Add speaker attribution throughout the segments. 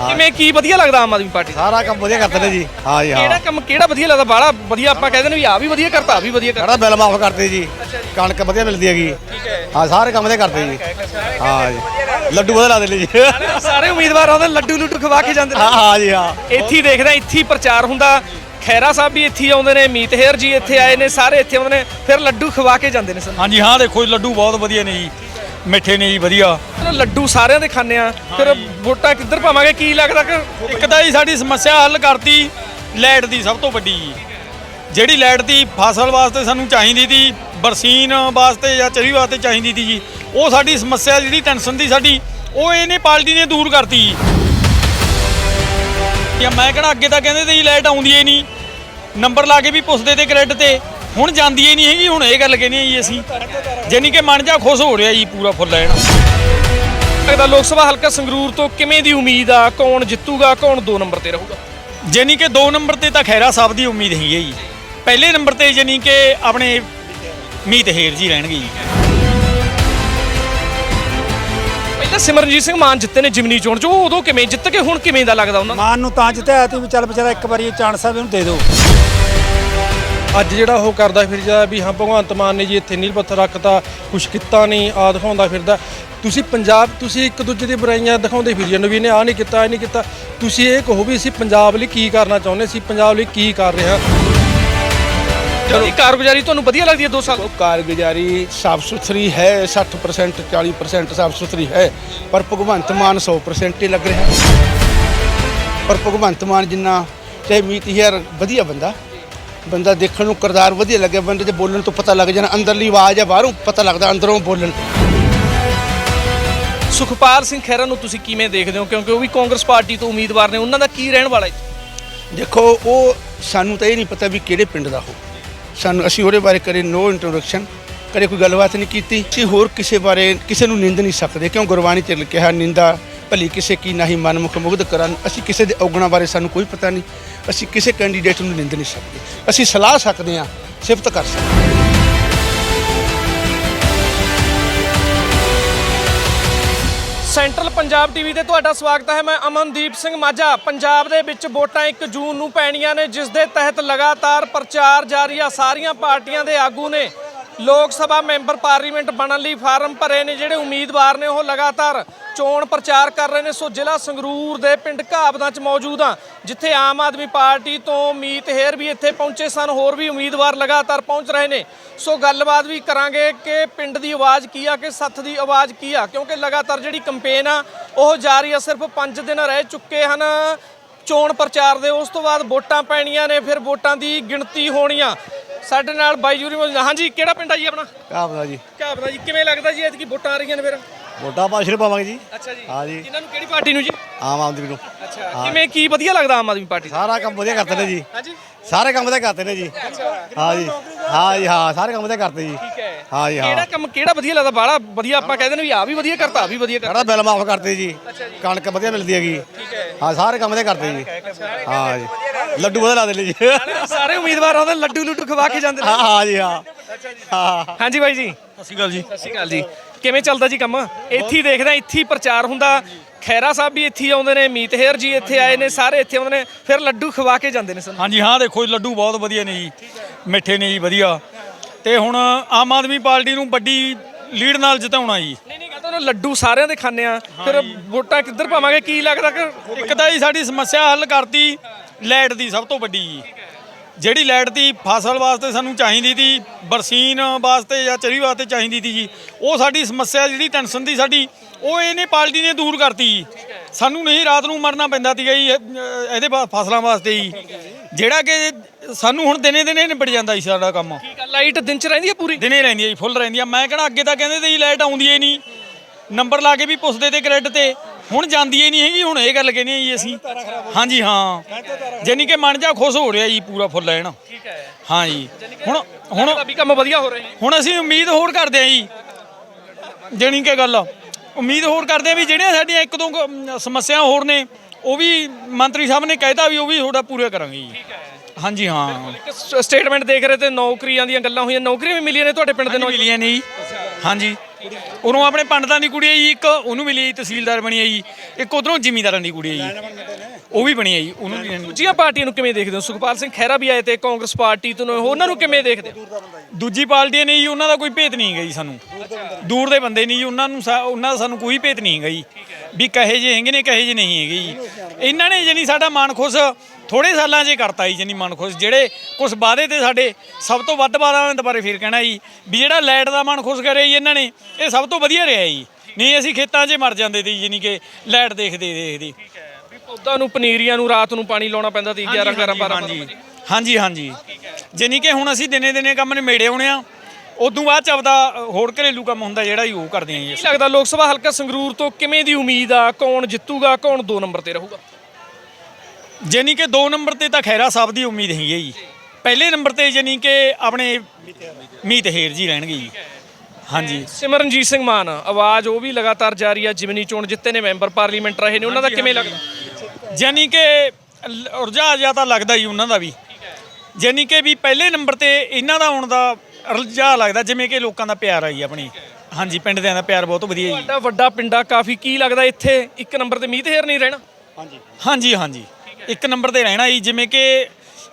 Speaker 1: ਕਿਵੇਂ ਕੀ ਵਧੀਆ ਲੱਗਦਾ ਆਮ ਆਦਮੀ ਪਾਰਟੀ ਦਾ?
Speaker 2: ਸਾਰਾ ਕੰਮ ਵਧੀਆ ਕਰਦੇ ਨੇ ਜੀ। ਹਾਂ ਜੀ
Speaker 1: ਕਿਹੜਾ
Speaker 2: ਹਾਂ
Speaker 1: ਕੰਮ ਕਿਹੜਾ ਵਧੀਆ ਲੱਗਦਾ? ਬਾਹਲਾ ਵਧੀਆ ਆਪਾਂ ਕਹਿੰਦੇ ਨੇ ਵੀ ਆ ਵੀ ਵਧੀਆ ਕਰਤਾ ਆ ਵੀ ਵਧੀਆ ਕਰਤਾ।
Speaker 2: ਬਿੱਲ ਮਾਫ ਕਰਦੇ ਜੀ। ਕਣਕ ਵਧੀਆ ਮਿਲਦੀ ਹੈਗੀ। ਹਾਂ। ਸਾਰੇ ਕੰਮ ਵਧੀਆ ਕਰਦੇ ਜੀ। ਹਾਂ ਜੀ। ਲੱਡੂ ਵਧੀਆ ਲੱਗਦੇ ਨੇ ਜੀ।
Speaker 1: ਸਾਰੇ ਉਮੀਦਵਾਰ ਆਉਂਦੇ ਲੱਡੂ ਲੁੱਡੂ ਖਵਾ ਕੇ ਜਾਂਦੇ ਨੇ।
Speaker 2: ਹਾਂ ਹਾਂ ਜੀ ਹਾਂ।
Speaker 1: ਇੱਥੇ ਹੀ ਦੇਖਦਾ ਇੱਥੇ ਹੀ ਪ੍ਰਚਾਰ ਹੁੰਦਾ। ਖੈਰਾ ਸਾਹਿਬ ਵੀ ਇੱਥੇ ਹੀ ਆਉਂਦੇ ਨੇ ਮੀਤ ਹੇਰ ਜੀ ਇੱਥੇ ਆਏ ਨੇ ਸਾਰੇ ਇੱਥੇ ਆਉਂਦੇ ਨੇ ਫਿਰ ਲੱਡੂ ਖਵਾ ਕੇ ਜਾਂਦੇ ਨੇ ਸਾਨੂੰ
Speaker 3: ਹਾਂਜੀ ਹਾਂ ਦੇਖੋ ਜੀ, ਲੱਡੂ ਬਹੁਤ ਵਧੀਆ ਨੇ ਜੀ। ਮਿੱਠੇ ਨੇ ਜੀ ਵਧੀਆ
Speaker 1: ਲੱਡੂ ਸਾਰਿਆਂ ਦੇ ਖਾਣੇ ਆ। ਫਿਰ ਵੋਟਾਂ ਕਿੱਧਰ ਪਾਵਾਂਗੇ? ਕੀ ਲੱਗਦਾ ਕਿ
Speaker 3: ਇੱਕ ਤਾਂ ਜੀ ਸਾਡੀ ਸਮੱਸਿਆ ਹੱਲ ਕਰਤੀ ਲਾਈਟ ਦੀ ਸਭ ਤੋਂ ਵੱਡੀ। ਜੀ ਜਿਹੜੀ ਲਾਈਟ ਦੀ ਫਸਲ ਵਾਸਤੇ ਸਾਨੂੰ ਚਾਹੀਦੀ ਸੀ ਬਰਸੀਨ ਵਾਸਤੇ ਜਾਂ ਚਰੀ ਵਾਸਤੇ ਚਾਹੀਦੀ ਸੀ ਜੀ ਉਹ ਸਾਡੀ ਸਮੱਸਿਆ ਜਿਹੜੀ ਟੈਨਸ਼ਨ ਦੀ ਸਾਡੀ ਉਹ ਇਹਨੇ ਪਾਰਟੀ ਨੇ ਦੂਰ ਕਰਤੀ। ਜੀ ਜਾਂ ਮੈਂ ਕਹਿੰਦਾ ਅੱਗੇ ਤਾਂ ਕਹਿੰਦੇ ਤੇ ਜੀ ਲਾਈਟ ਆਉਂਦੀ ਹੀ ਨਹੀਂ। ਨੰਬਰ ਲਾ ਕੇ ਵੀ ਪੁੱਛਦੇ ਤੇ ਕ੍ਰੈਡਿਟ ਤੇ। ਹੁਣ ਜਾਂਦੀ ਹੀ ਨਹੀਂ ਹੈਗੀ, ਹੁਣ ਇਹ ਗੱਲ ਕਹਿੰਦੇ ਆ ਜੀ ਅਸੀਂ। ਜਾਨੀ ਕਿ ਮਨ ਜਾ ਖੁਸ਼ ਹੋ ਰਿਹਾ ਜੀ ਪੂਰਾ ਫੁੱਲ ਲੈਣ।
Speaker 1: ਲੱਗਦਾ ਲੋਕ ਸਭਾ ਹਲਕਾ ਸੰਗਰੂਰ ਤੋਂ ਕਿਵੇਂ ਦੀ ਉਮੀਦ ਆ, ਕੌਣ ਜਿੱਤੂਗਾ, ਕੌਣ 2 ਨੰਬਰ ਤੇ ਰਹੂਗਾ?
Speaker 3: ਜਾਨੀ ਕਿ 2 ਨੰਬਰ ਤੇ ਤਾਂ ਖੈਰਾ ਸਾਹਿਬ ਦੀ ਉਮੀਦ ਹੈਗੀ ਹੈ ਜੀ। ਪਹਿਲੇ ਨੰਬਰ ਤੇ ਜਾਨੀ ਕਿ ਆਪਣੇ ਮੀਤ ਹੇਰ ਜੀ ਰਹਿਣਗੇ ਜੀ।
Speaker 1: ਪਹਿਲਾਂ ਸਿਮਰਨਜੀਤ ਸਿੰਘ ਮਾਨ ਜਿੱਤੇ ਨੇ ਜਿਮਨੀ ਚੋਣ ਚ, ਉਹ ਉਦੋਂ ਕਿਵੇਂ ਜਿੱਤ ਕੇ ਹੁਣ ਕਿਵੇਂ ਦਾ ਲੱਗਦਾ ਉਹਨਾਂ ਦਾ
Speaker 4: ਮਾਨ ਨੂੰ ਤਾਂ ਜਿੱਤਿਆ ਤੇ ਵੀ ਚੱਲ ਵਿਚਾਰਾ ਇੱਕ ਵਾਰੀ ਚਾਂਸ ਆ, ਵੀ ਦੇ ਦਿਓ।
Speaker 5: ਅੱਜ ਜਿਹੜਾ ਉਹ ਕਰਦਾ ਫਿਰ ਜਾਂਦਾ ਵੀ ਹਾਂ ਭਗਵੰਤ ਮਾਨ ਨੇ ਜੀ ਇੱਥੇ ਨੀਲ ਪੱਥਰ ਰੱਖਤਾ ਕੁਛ ਕੀਤਾ ਨਹੀਂ ਆ ਦਿਖਾਉਂਦਾ ਫਿਰਦਾ। ਤੁਸੀਂ ਪੰਜਾਬ ਤੁਸੀਂ ਇੱਕ ਦੂਜੇ ਦੀ ਬੁਰਾਈਆਂ ਦਿਖਾਉਂਦੇ ਫਿਰ ਜਾਂਦੇ ਵੀ ਇਹਨੇ ਆ ਨਹੀਂ ਕੀਤਾ ਇਹ ਨਹੀਂ ਕੀਤਾ। ਤੁਸੀਂ ਇਹ ਕਹੋ ਵੀ ਅਸੀਂ ਪੰਜਾਬ ਲਈ ਕੀ ਕਰਨਾ ਚਾਹੁੰਦੇ ਸੀ ਪੰਜਾਬ ਲਈ ਕੀ ਕਰ ਰਹੇ ਹਾਂ?
Speaker 1: ਜਿਹੜੀ ਕਾਰਗੁਜ਼ਾਰੀ ਤੁਹਾਨੂੰ ਵਧੀਆ ਲੱਗਦੀ ਹੈ 2 ਸਾਲ?
Speaker 6: ਉਹ ਕਾਰਗੁਜ਼ਾਰੀ ਸਾਫ਼ ਸੁਥਰੀ ਹੈ 60% 40% ਸਾਫ਼ ਸੁਥਰੀ ਹੈ ਪਰ ਭਗਵੰਤ ਮਾਨ 100% ਹੀ ਲੱਗ ਰਿਹਾ। ਪਰ ਭਗਵੰਤ ਮਾਨ ਜਿੰਨਾ ਚਾਹੇ ਮੀਤ ਹੀਰ ਵਧੀਆ ਬੰਦਾ ਬੰਦਾ ਦੇਖਣ ਨੂੰ ਕਰਦਾਰ ਵਧੀਆ ਲੱਗਿਆ ਬੰਦੇ ਦੇ ਬੋਲਣ ਤੋਂ ਪਤਾ ਲੱਗ ਜਾਣਾ ਅੰਦਰਲੀ ਆਵਾਜ਼ ਹੈ ਬਾਹਰੋਂ ਪਤਾ ਲੱਗਦਾ ਅੰਦਰੋਂ ਬੋਲਣ।
Speaker 1: ਸੁਖਪਾਲ ਸਿੰਘ ਖਹਿਰਾ ਨੂੰ ਤੁਸੀਂ ਕਿਵੇਂ ਦੇਖਦੇ ਹੋ? ਕਿਉਂਕਿ ਉਹ ਵੀ ਕਾਂਗਰਸ ਪਾਰਟੀ ਤੋਂ ਉਮੀਦਵਾਰ ਨੇ ਉਹਨਾਂ ਦਾ ਕੀ ਰਹਿਣ ਵਾਲਾ ਹੈ
Speaker 6: ਦੇਖੋ ਉਹ ਸਾਨੂੰ ਤਾਂ ਇਹ ਨਹੀਂ ਪਤਾ ਵੀ ਕਿਹੜੇ ਪਿੰਡ ਦਾ ਹੋ ਸਾਨੂੰ ਅਸੀਂ ਉਹਦੇ ਬਾਰੇ ਕਰੇ ਨੋ ਇੰਟਰੋਡਕਸ਼ਨ ਕਦੇ ਕੋਈ ਗੱਲਬਾਤ ਨਹੀਂ ਕੀਤੀ। ਅਸੀਂ ਹੋਰ ਕਿਸੇ ਬਾਰੇ ਕਿਸੇ ਨੂੰ ਨਿੰਦ ਨਹੀਂ ਸਕਦੇ ਕਿਉਂ ਗੁਰਬਾਣੀ ਚ ਕਿਹਾ ਨਿੰਦਾ ਭਲੀ ਕਿਸੇ ਕੀ ਨਹੀਂ ਮਨਮੁਖ ਮੁਗਧ ਕਰਨ। ਅਸੀਂ ਕਿਸੇ ਦੇ ਔਗਣਾ ਬਾਰੇ ਸਾਨੂੰ ਕੋਈ ਪਤਾ ਨਹੀਂ। ਅਸੀਂ ਕਿਸੇ ਕੈਂਡੀਡੇਟ ਨੂੰ ਨਿੰਦ ਨਹੀਂ ਸਕਦੇ। ਅਸੀਂ ਸਲਾਹ ਸਕਦੇ ਹਾਂ, ਸਿਫਤ ਕਰ ਸਕਦੇ ਹਾਂ।
Speaker 1: ਸੈਂਟਰਲ ਪੰਜਾਬ ਟੀਵੀ ਤੇ ਤੁਹਾਡਾ ਸਵਾਗਤ ਹੈ। ਮੈਂ ਅਮਨਦੀਪ ਸਿੰਘ ਮਾਝਾ। ਪੰਜਾਬ ਦੇ ਵਿੱਚ ਵੋਟਾਂ 1 ਜੂਨ ਨੂੰ ਪੈਣੀਆਂ ਨੇ, ਜਿਸ ਦੇ ਤਹਿਤ ਲਗਾਤਾਰ ਪ੍ਰਚਾਰ ਜਾਰੀ ਆ। ਸਾਰੀਆਂ ਪਾਰਟੀਆਂ ਦੇ ਆਗੂ ਨੇ ਲੋਕ ਸਭਾ ਮੈਂਬਰ ਪਾਰਲੀਮੈਂਟ ਬਣਨ ਲਈ ਫਾਰਮ ਭਰੇ ਨੇ ਜਿਹੜੇ ਉਮੀਦਵਾਰ ਨੇ, ਉਹ ਲਗਾਤਾਰ ਚੋਣ ਪ੍ਰਚਾਰ ਕਰ ਰਹੇ ਨੇ। ਸੋ ਜ਼ਿਲ੍ਹਾ ਸੰਗਰੂਰ ਦੇ ਪਿੰਡ ਘਾਬਦਾਂ 'ਚ ਮੌਜੂਦ ਆ ਜਿੱਥੇ ਆਮ ਆਦਮੀ ਪਾਰਟੀ ਤੋਂ ਮੀਤ ਹੇਰ ਵੀ ਇੱਥੇ ਪਹੁੰਚੇ ਸਨ, ਹੋਰ ਵੀ ਉਮੀਦਵਾਰ ਲਗਾਤਾਰ ਪਹੁੰਚ ਰਹੇ ਨੇ। ਸੋ ਗੱਲਬਾਤ ਵੀ ਕਰਾਂਗੇ ਕਿ ਪਿੰਡ ਦੀ ਆਵਾਜ਼ ਕੀ ਆ, ਕਿ ਸੱਥ ਦੀ ਆਵਾਜ਼ ਕੀ ਆ, ਕਿਉਂਕਿ ਲਗਾਤਾਰ ਜਿਹੜੀ ਕੰਪੇਨ ਆ, ਉਹ ਜਾਰੀ ਆ, ਸਿਰਫ 5 ਦਿਨ ਰਹਿ ਚੁੱਕੇ ਹਨ। ਚੋਣ ਪ੍ਰਚਾਰ ਦੇ ਉਸ ਤੋਂ ਬਾਅਦ ਵੋਟਾਂ ਪੈਣੀਆਂ ਨੇ, ਫਿਰ ਵੋਟਾਂ ਦੀ ਗਿਣਤੀ ਹੋਣੀਆਂ ਸਾਡੇ ਨਾਲ ਬਾਈ ਜੂਰੀ ਮੌਜੂਦ। ਹਾਂਜੀ ਕਿਹੜਾ ਪਿੰਡ ਆ ਜੀ ਆਪਣਾ?
Speaker 2: ਕਾਬਦਾ ਜੀ।
Speaker 1: ਘਾਬਦਾ ਜੀ ਕਿਵੇਂ ਲੱਗਦਾ ਜੀ? ਐਤਕੀ ਵੋਟਾਂ ਆ ਰਹੀਆਂ ਨੇ ਫਿਰ?
Speaker 2: ਵੋਟਾਂ ਆਪਾਂ ਸ਼ੁਰੂ ਪਾਵਾਂਗੇ ਜੀ।
Speaker 1: ਅੱਛਾ ਜੀ।
Speaker 2: ਹਾਂ ਜੀ।
Speaker 1: ਇਹਨਾਂ ਨੂੰ ਕਿਹੜੀ ਪਾਰਟੀ ਨੂੰ ਜੀ?
Speaker 2: ਆਮ ਆਦਮੀ ਨੂੰ।
Speaker 1: ਅੱਛਾ ਕਿਵੇਂ ਕੀ ਵਧੀਆ ਲੱਗਦਾ ਆਮ ਆਦਮੀ ਪਾਰਟੀ
Speaker 2: ਸਾਰਾ ਕੰਮ ਵਧੀਆ ਕਰਦੇ ਨੇ ਜੀ।
Speaker 1: ਹਾਂਜੀ।
Speaker 2: ਸਾਰੇ ਕੰਮ ਵਧੀਆ ਕਰਦੇ ਨੇ ਜੀ। ਹਾਂ ਜੀ। ਹਾਂ ਜੀ ਹਾਂ ਸਾਰੇ ਕੰਮ ਵਧੀਆ ਕਰਦੇ ਜੀ।
Speaker 1: ਠੀਕ ਹੈ।
Speaker 2: ਹਾਂ ਜੀ ਹਾਂ।
Speaker 1: ਕਿਹੜਾ ਕੰਮ ਕਿਹੜਾ ਵਧੀਆ ਲੱਗਦਾ? ਬਾਹਲਾ ਵਧੀਆ ਆਪਾਂ ਕਹਿੰਦੇ ਨੇ ਵੀ ਆ ਵੀ ਵਧੀਆ ਕਰਤਾ ਆ ਵੀ ਵਧੀਆ ਕਰਤਾ।
Speaker 2: ਬਿੱਲ ਮਾਫ ਕਰਦੇ ਜੀ। ਕਣਕ ਵਧੀਆ ਮਿਲਦੀ ਹੈਗੀ। ਹਾਂ। ਸਾਰੇ ਕੰਮ ਵਧੀਆ ਕਰਦੇ ਜੀ। ਹਾਂ ਜੀ। ਲੱਡੂ ਵਧੀਆ ਲੱਗਦੇ ਨੇ ਜੀ।
Speaker 1: ਸਾਰੇ ਉਮੀਦਵਾਰ ਆਉਂਦੇ ਲੱਡੂ ਲੁੱਡੂ ਖਵਾ ਕੇ ਜਾਂਦੇ ਨੇ।
Speaker 2: ਹਾਂ ਹਾਂ ਜੀ ਹਾਂ। ਹਾਂ।
Speaker 1: ਹਾਂਜੀ ਬਾਈ ਜੀ।
Speaker 3: ਸਤਿ ਸ਼੍ਰੀ ਅਕਾਲ ਜੀ।
Speaker 1: ਸਤਿ ਸ਼੍ਰੀ ਅਕਾਲ ਜੀ। ਕਿਵੇਂ ਚੱਲਦਾ ਜੀ ਕੰਮ? ਇੱਥੇ ਹੀ ਦੇਖਦਾ ਇੱਥੇ ਹੀ ਪ੍ਰਚਾਰ ਹੁੰਦਾ। ਖੈਰਾ ਸਾਹਿਬ ਵੀ ਇੱਥੇ ਆਉਂਦੇ ਨੇ ਮੀਤ ਹੇਰ ਜੀ ਇੱਥੇ ਆਏ ਨੇ ਸਾਰੇ ਇੱਥੇ ਆਉਂਦੇ ਨੇ ਫਿਰ ਲੱਡੂ ਖਵਾ ਕੇ ਜਾਂਦੇ ਨੇ ਸਾਨੂੰ।
Speaker 3: ਹਾਂਜੀ ਹਾਂ ਦੇਖੋ ਜੀ, ਲੱਡੂ ਬਹੁਤ ਵਧੀਆ ਨੇ ਜੀ। ਮਿੱਠੇ ਨੇ ਜੀ ਵਧੀਆ। ਤੇ ਹੁਣ ਆਮ ਆਦਮੀ ਪਾਰਟੀ ਨੂੰ ਵੱਡੀ ਲੀਡ ਨਾਲ ਜਿਤਾਉਣਾ ਜੀ।
Speaker 1: ਨਹੀਂ ਨਹੀਂ ਕਹਿੰਦਾ ਉਹਨਾਂ ਲੱਡੂ ਸਾਰਿਆਂ ਦੇ ਖਾਣੇ ਆ। ਫਿਰ ਵੋਟਾਂ ਕਿੱਧਰ ਪਾਵਾਂਗੇ? ਕੀ ਲੱਗਦਾ ਕਿ
Speaker 3: ਇੱਕ ਤਾਂ ਜੀ ਸਾਡੀ ਸਮੱਸਿਆ ਹੱਲ ਕਰਤੀ। ਲਾਈਟ ਦੀ ਸਭ ਤੋਂ ਵੱਡੀ ਜੀ ਜਿਹੜੀ ਲਾਈਟ ਦੀ ਫਸਲ ਵਾਸਤੇ ਸਾਨੂੰ ਚਾਹੀਦੀ ਸੀ ਬਰਸੀਨ ਵਾਸਤੇ ਜਾਂ ਚਰੀ ਵਾਸਤੇ ਚਾਹੀਦੀ ਸੀ ਜੀ ਉਹ ਸਾਡੀ ਸਮੱਸਿਆ ਜਿਹੜੀ ਟੈਨਸ਼ਨ ਦੀ ਸਾਡੀ ਉਹ ਇਹਨੇ ਪਾਰਟੀ ਨੇ ਦੂਰ ਕਰਤੀ ਜੀ। ਸਾਨੂੰ ਨਹੀਂ ਰਾਤ ਨੂੰ ਮਰਨਾ ਪੈਂਦਾ ਸੀਗਾ ਜੀ ਇਹ- ਇਹਦੇ ਫਸਲਾਂ ਵਾਸਤੇ ਜੀ। ਜਿਹੜਾ ਕਿ ਸਾਨੂੰ ਹੁਣ ਦਿਨੇ ਦਿਨੇ ਨਿਬੜ ਜਾਂਦਾ ਜੀ ਸਾਡਾ ਕੰਮ।
Speaker 1: ਲਾਈਟ ਦਿਨ ਚ ਰਹਿੰਦੀ ਆ ਪੂਰੀ?
Speaker 3: ਦਿਨੇ ਰਹਿੰਦੀ ਹੈ ਜੀ ਫੁੱਲ ਰਹਿੰਦੀ ਆ। ਮੈਂ ਕਹਿੰਦਾ ਅੱਗੇ ਤਾਂ ਕਹਿੰਦੇ ਤੇ ਜੀ ਲਾਈਟ ਆਉਂਦੀ ਹੀ ਨਹੀਂ। ਨੰਬਰ ਲਾ ਕੇ ਵੀ ਪੁੱਛਦੇ ਤੇ ਕ੍ਰੈਡਿਟ ਤੇ। ਹੁਣ ਜਾਂਦੀ ਹੀ ਨਹੀਂ ਹੈਗੀ ਹੁਣ ਇਹ ਗੱਲ ਕਹਿੰਦੇ ਆ ਜੀ ਅਸੀਂ। ਹਾਂਜੀ ਹਾਂ। ਜਾਨੀ ਕਿ ਮਨ ਜਾ ਖੁਸ਼ ਹੋ ਰਿਹਾ ਜੀ ਪੂਰਾ ਫੁੱਲ ਲੈਣ।
Speaker 1: ਠੀਕ ਹੈ।
Speaker 3: ਹਾਂ ਜੀ। ਹੁਣ ਹੁਣ
Speaker 1: ਵੀ ਕੰਮ ਵਧੀਆ ਹੋ ਰਹੇ ਨੇ।
Speaker 3: ਹੁਣ ਅਸੀਂ ਉਮੀਦ ਹੋਰ ਕਰਦੇ ਆ ਜੀ। ਜਾਣੀ ਕਿ ਗੱਲ ਉਮੀਦ ਹੋਰ ਕਰਦੇ ਆ ਵੀ ਜਿਹੜੀਆਂ ਸਾਡੀਆਂ ਇੱਕ ਦੋ ਕੁ, ਸਮੱਸਿਆ ਹੋਰ ਨੇ ਉਹ ਵੀ ਮੰਤਰੀ ਸਾਹਿਬ ਨੇ ਕਹਿਤਾ ਵੀ ਉਹ ਵੀ ਤੁਹਾਡਾ ਪੂਰਾ ਕਰਾਂਗੇ ਜੀ। ਹਾਂਜੀ ਹਾਂ।
Speaker 1: ਇੱਕ ਸਟੇਟਮੈਂਟ ਦੇਖ ਰਹੇ ਤੇ ਨੌਕਰੀਆਂ ਦੀਆਂ ਗੱਲਾਂ ਹੋਈਆਂ। ਨੌਕਰੀਆਂ ਵੀ ਮਿਲੀਆਂ ਨੇ ਤੁਹਾਡੇ ਪਿੰਡ ਦੇ ਨੌਜਵਾਨ।
Speaker 3: ਮਿਲੀਆਂ ਨੇ ਜੀ। ਹਾਂਜੀ। ਉਰੋਂ ਆਪਣੇ ਪੰਡਤਾਂ ਦੀ ਕੁੜੀ ਜੀ ਇੱਕ ਉਹਨੂੰ ਮਿਲੀ ਜੀ, ਤਹਿਸੀਲਦਾਰ ਬਣੀ ਜੀ ਇੱਕ ਉਧਰੋਂ ਜ਼ਿਮੀਂਦਾਰਾਂ ਦੀ ਕੁੜੀ ਜੀ ਉਹ ਵੀ ਬਣੀ ਜੀ ਉਹਨੂੰ ਵੀ
Speaker 1: ਦੂਜੀਆਂ ਪਾਰਟੀਆਂ ਨੂੰ ਕਿਵੇਂ ਦੇਖਦੇ ਹੋ? ਸੁਖਪਾਲ ਸਿੰਘ ਖਹਿਰਾ ਵੀ ਆਏ ਤੇ ਕਾਂਗਰਸ ਪਾਰਟੀ ਤੋਂ ਨੇ, ਉਹਨਾਂ ਨੂੰ ਕਿਵੇਂ ਦੇਖਦੇ ਹੋ?
Speaker 3: ਦੂਜੀ ਪਾਰਟੀ ਨੇ ਜੀ ਉਹਨਾਂ ਦਾ ਕੋਈ ਭੇਤ ਨਹੀਂ ਹੈਗਾ ਜੀ ਸਾਨੂੰ। ਦੂਰ ਦੇ ਬੰਦੇ ਨਹੀਂ ਜੀ ਉਹਨਾਂ ਨੂੰ ਸਾ- ਉਹਨਾਂ ਦਾ ਸਾਨੂੰ ਕੋਈ ਭੇਤ ਨਹੀਂ ਹੈਗਾ ਜੀ। ਵੀ ਕਹੇ ਜੇ ਹੈਗੇ ਨੇ ਕਹੇ ਜੇ ਨਹੀਂ ਹੈਗੇ ਜੀ। ਇਹਨਾਂ ਨੇ ਜਣੀ ਸਾਡਾ ਮਨ ਖੁਸ਼ ਥੋੜੇ ਸਾਲਾਂ 'ਚ ਹੀ ਕਰਤਾ ਜੀ ਜਣੀ ਮਨ ਖੁਸ਼। ਜਿਹੜੇ ਕੁਝ ਵਾਅਦੇ ਤੇ ਸਾਡੇ ਸਭ ਤੋਂ ਵੱਧ ਵਾਅਦਾ ਮੈਂ ਦੁਬਾਰੇ ਫੇਰ ਕਹਿਣਾ ਜੀ ਵੀ ਜਿਹੜਾ ਲਾਈਟ ਦਾ ਮਨ ਖੁਸ਼ ਕਰਿਆ ਜੀ ਇਹਨਾਂ ਨੇ ਇਹ ਸਭ ਤੋਂ ਵਧੀਆ ਰਿਹਾ ਜੀ। ਨਹੀਂ ਅਸੀਂ ਖੇਤਾਂ 'ਚ ਮਰ ਜਾਂਦੇ ਤੇ ਜਣੀ ਕਿ ਲਾਈਟ ਦੇਖਦੇ ਦੇਖਦੇ।
Speaker 1: ਪੌਦਾ ਨੂੰ ਪਨੀਰੀਆਂ ਨੂੰ ਰਾਤ ਨੂੰ ਪਾਣੀ ਲਾਉਣਾ ਪੈਂਦਾ ਸੀ 11 11 12
Speaker 3: ਹਾਂਜੀ ਹਾਂਜੀ ਹਾਂਜੀ। ਜਾਨੀ ਕਿ ਹੁਣ ਅਸੀਂ ਦਿਨੇ ਦਿਨੇ ਕੰਮ ਨਿਮੇੜੇ ਹੋਣੇ ਆ ਉਦੋਂ ਬਾਅਦ ਚ ਆਪਦਾ ਹੋਰ ਘਰੇਲੂ ਕੰਮ ਹੁੰਦਾ ਜਿਹੜਾ ਹੀ ਉਹ ਕਰਦੇ ਆ ਜੀ
Speaker 1: ਲੱਗਦਾ ਲੋਕ ਸਭਾ ਹਲਕਾ ਸੰਗਰੂਰ ਤੋਂ ਕਿਵੇਂ ਦੀ ਉਮੀਦ ਆ ਕੌਣ ਜਿੱਤੂਗਾ ਕੌਣ 2 ਨੰਬਰ ਤੇ ਰਹੂਗਾ?
Speaker 3: ਜਾਨੀ ਕਿ 2 ਨੰਬਰ ਤੇ ਤਾਂ ਖੈਰਾ ਸਾਹਿਬ ਦੀ ਉਮੀਦ ਹੈਗੀ ਹੈ ਜੀ। ਪਹਿਲੇ ਨੰਬਰ ਤੇ ਜਾਨੀ ਕਿ ਆਪਣੇ ਮੀਤ ਹੇਰ ਜੀ ਰਹਿਣਗੇ ਜੀ। ਹਾਂਜੀ।
Speaker 1: ਸਿਮਰਨਜੀਤ ਸਿੰਘ ਮਾਨ ਆਵਾਜ਼ ਉਹ ਵੀ ਲਗਾਤਾਰ ਜਾਰੀ ਆ ਜਿਮਨੀ ਚੋਣ ਜਿੱਤੇ ਨੇ ਮੈਂਬਰ ਪਾਰਲੀਮੈਂਟ ਰਹੇ ਨੇ ਉਹਨਾਂ ਦਾ ਕਿਵੇਂ ਲੱਗਦਾ
Speaker 3: ਜਾਨੀ ਕਿ ਰੁਝਾਅ ਜਿਹਾ ਤਾਂ ਲੱਗਦਾ ਹੀ ਉਹਨਾਂ ਦਾ ਵੀ। ਜਾਨੀ ਕਿ ਵੀ ਪਹਿਲੇ ਨੰਬਰ ਤੇ ਇਹਨਾਂ ਦਾ ਆਉਣ ਦਾ ਰੁਝਾਅ ਲੱਗਦਾ ਜਿਵੇਂ ਕਿ ਲੋਕਾਂ ਦਾ ਪਿਆਰ ਆਈ ਆਪਣੀ। ਹਾਂਜੀ ਪਿੰਡ ਦਿਆਂ ਦਾ ਪਿਆਰ ਬਹੁਤ ਵਧੀਆ ਜੀ।
Speaker 1: ਤੁਹਾਡਾ ਵੱਡਾ ਪਿੰਡਾ ਕਾਫੀ ਕੀ ਲੱਗਦਾ ਇੱਥੇ? ਇੱਕ ਨੰਬਰ ਤੇ ਮੀਤ ਹੇਰ ਨਹੀਂ ਰਹਿਣਾ?
Speaker 3: ਹਾਂਜੀ ਹਾਂਜੀ। ਇੱਕ ਨੰਬਰ ਤੇ ਰਹਿਣਾ ਜੀ ਜਿਵੇਂ ਕਿ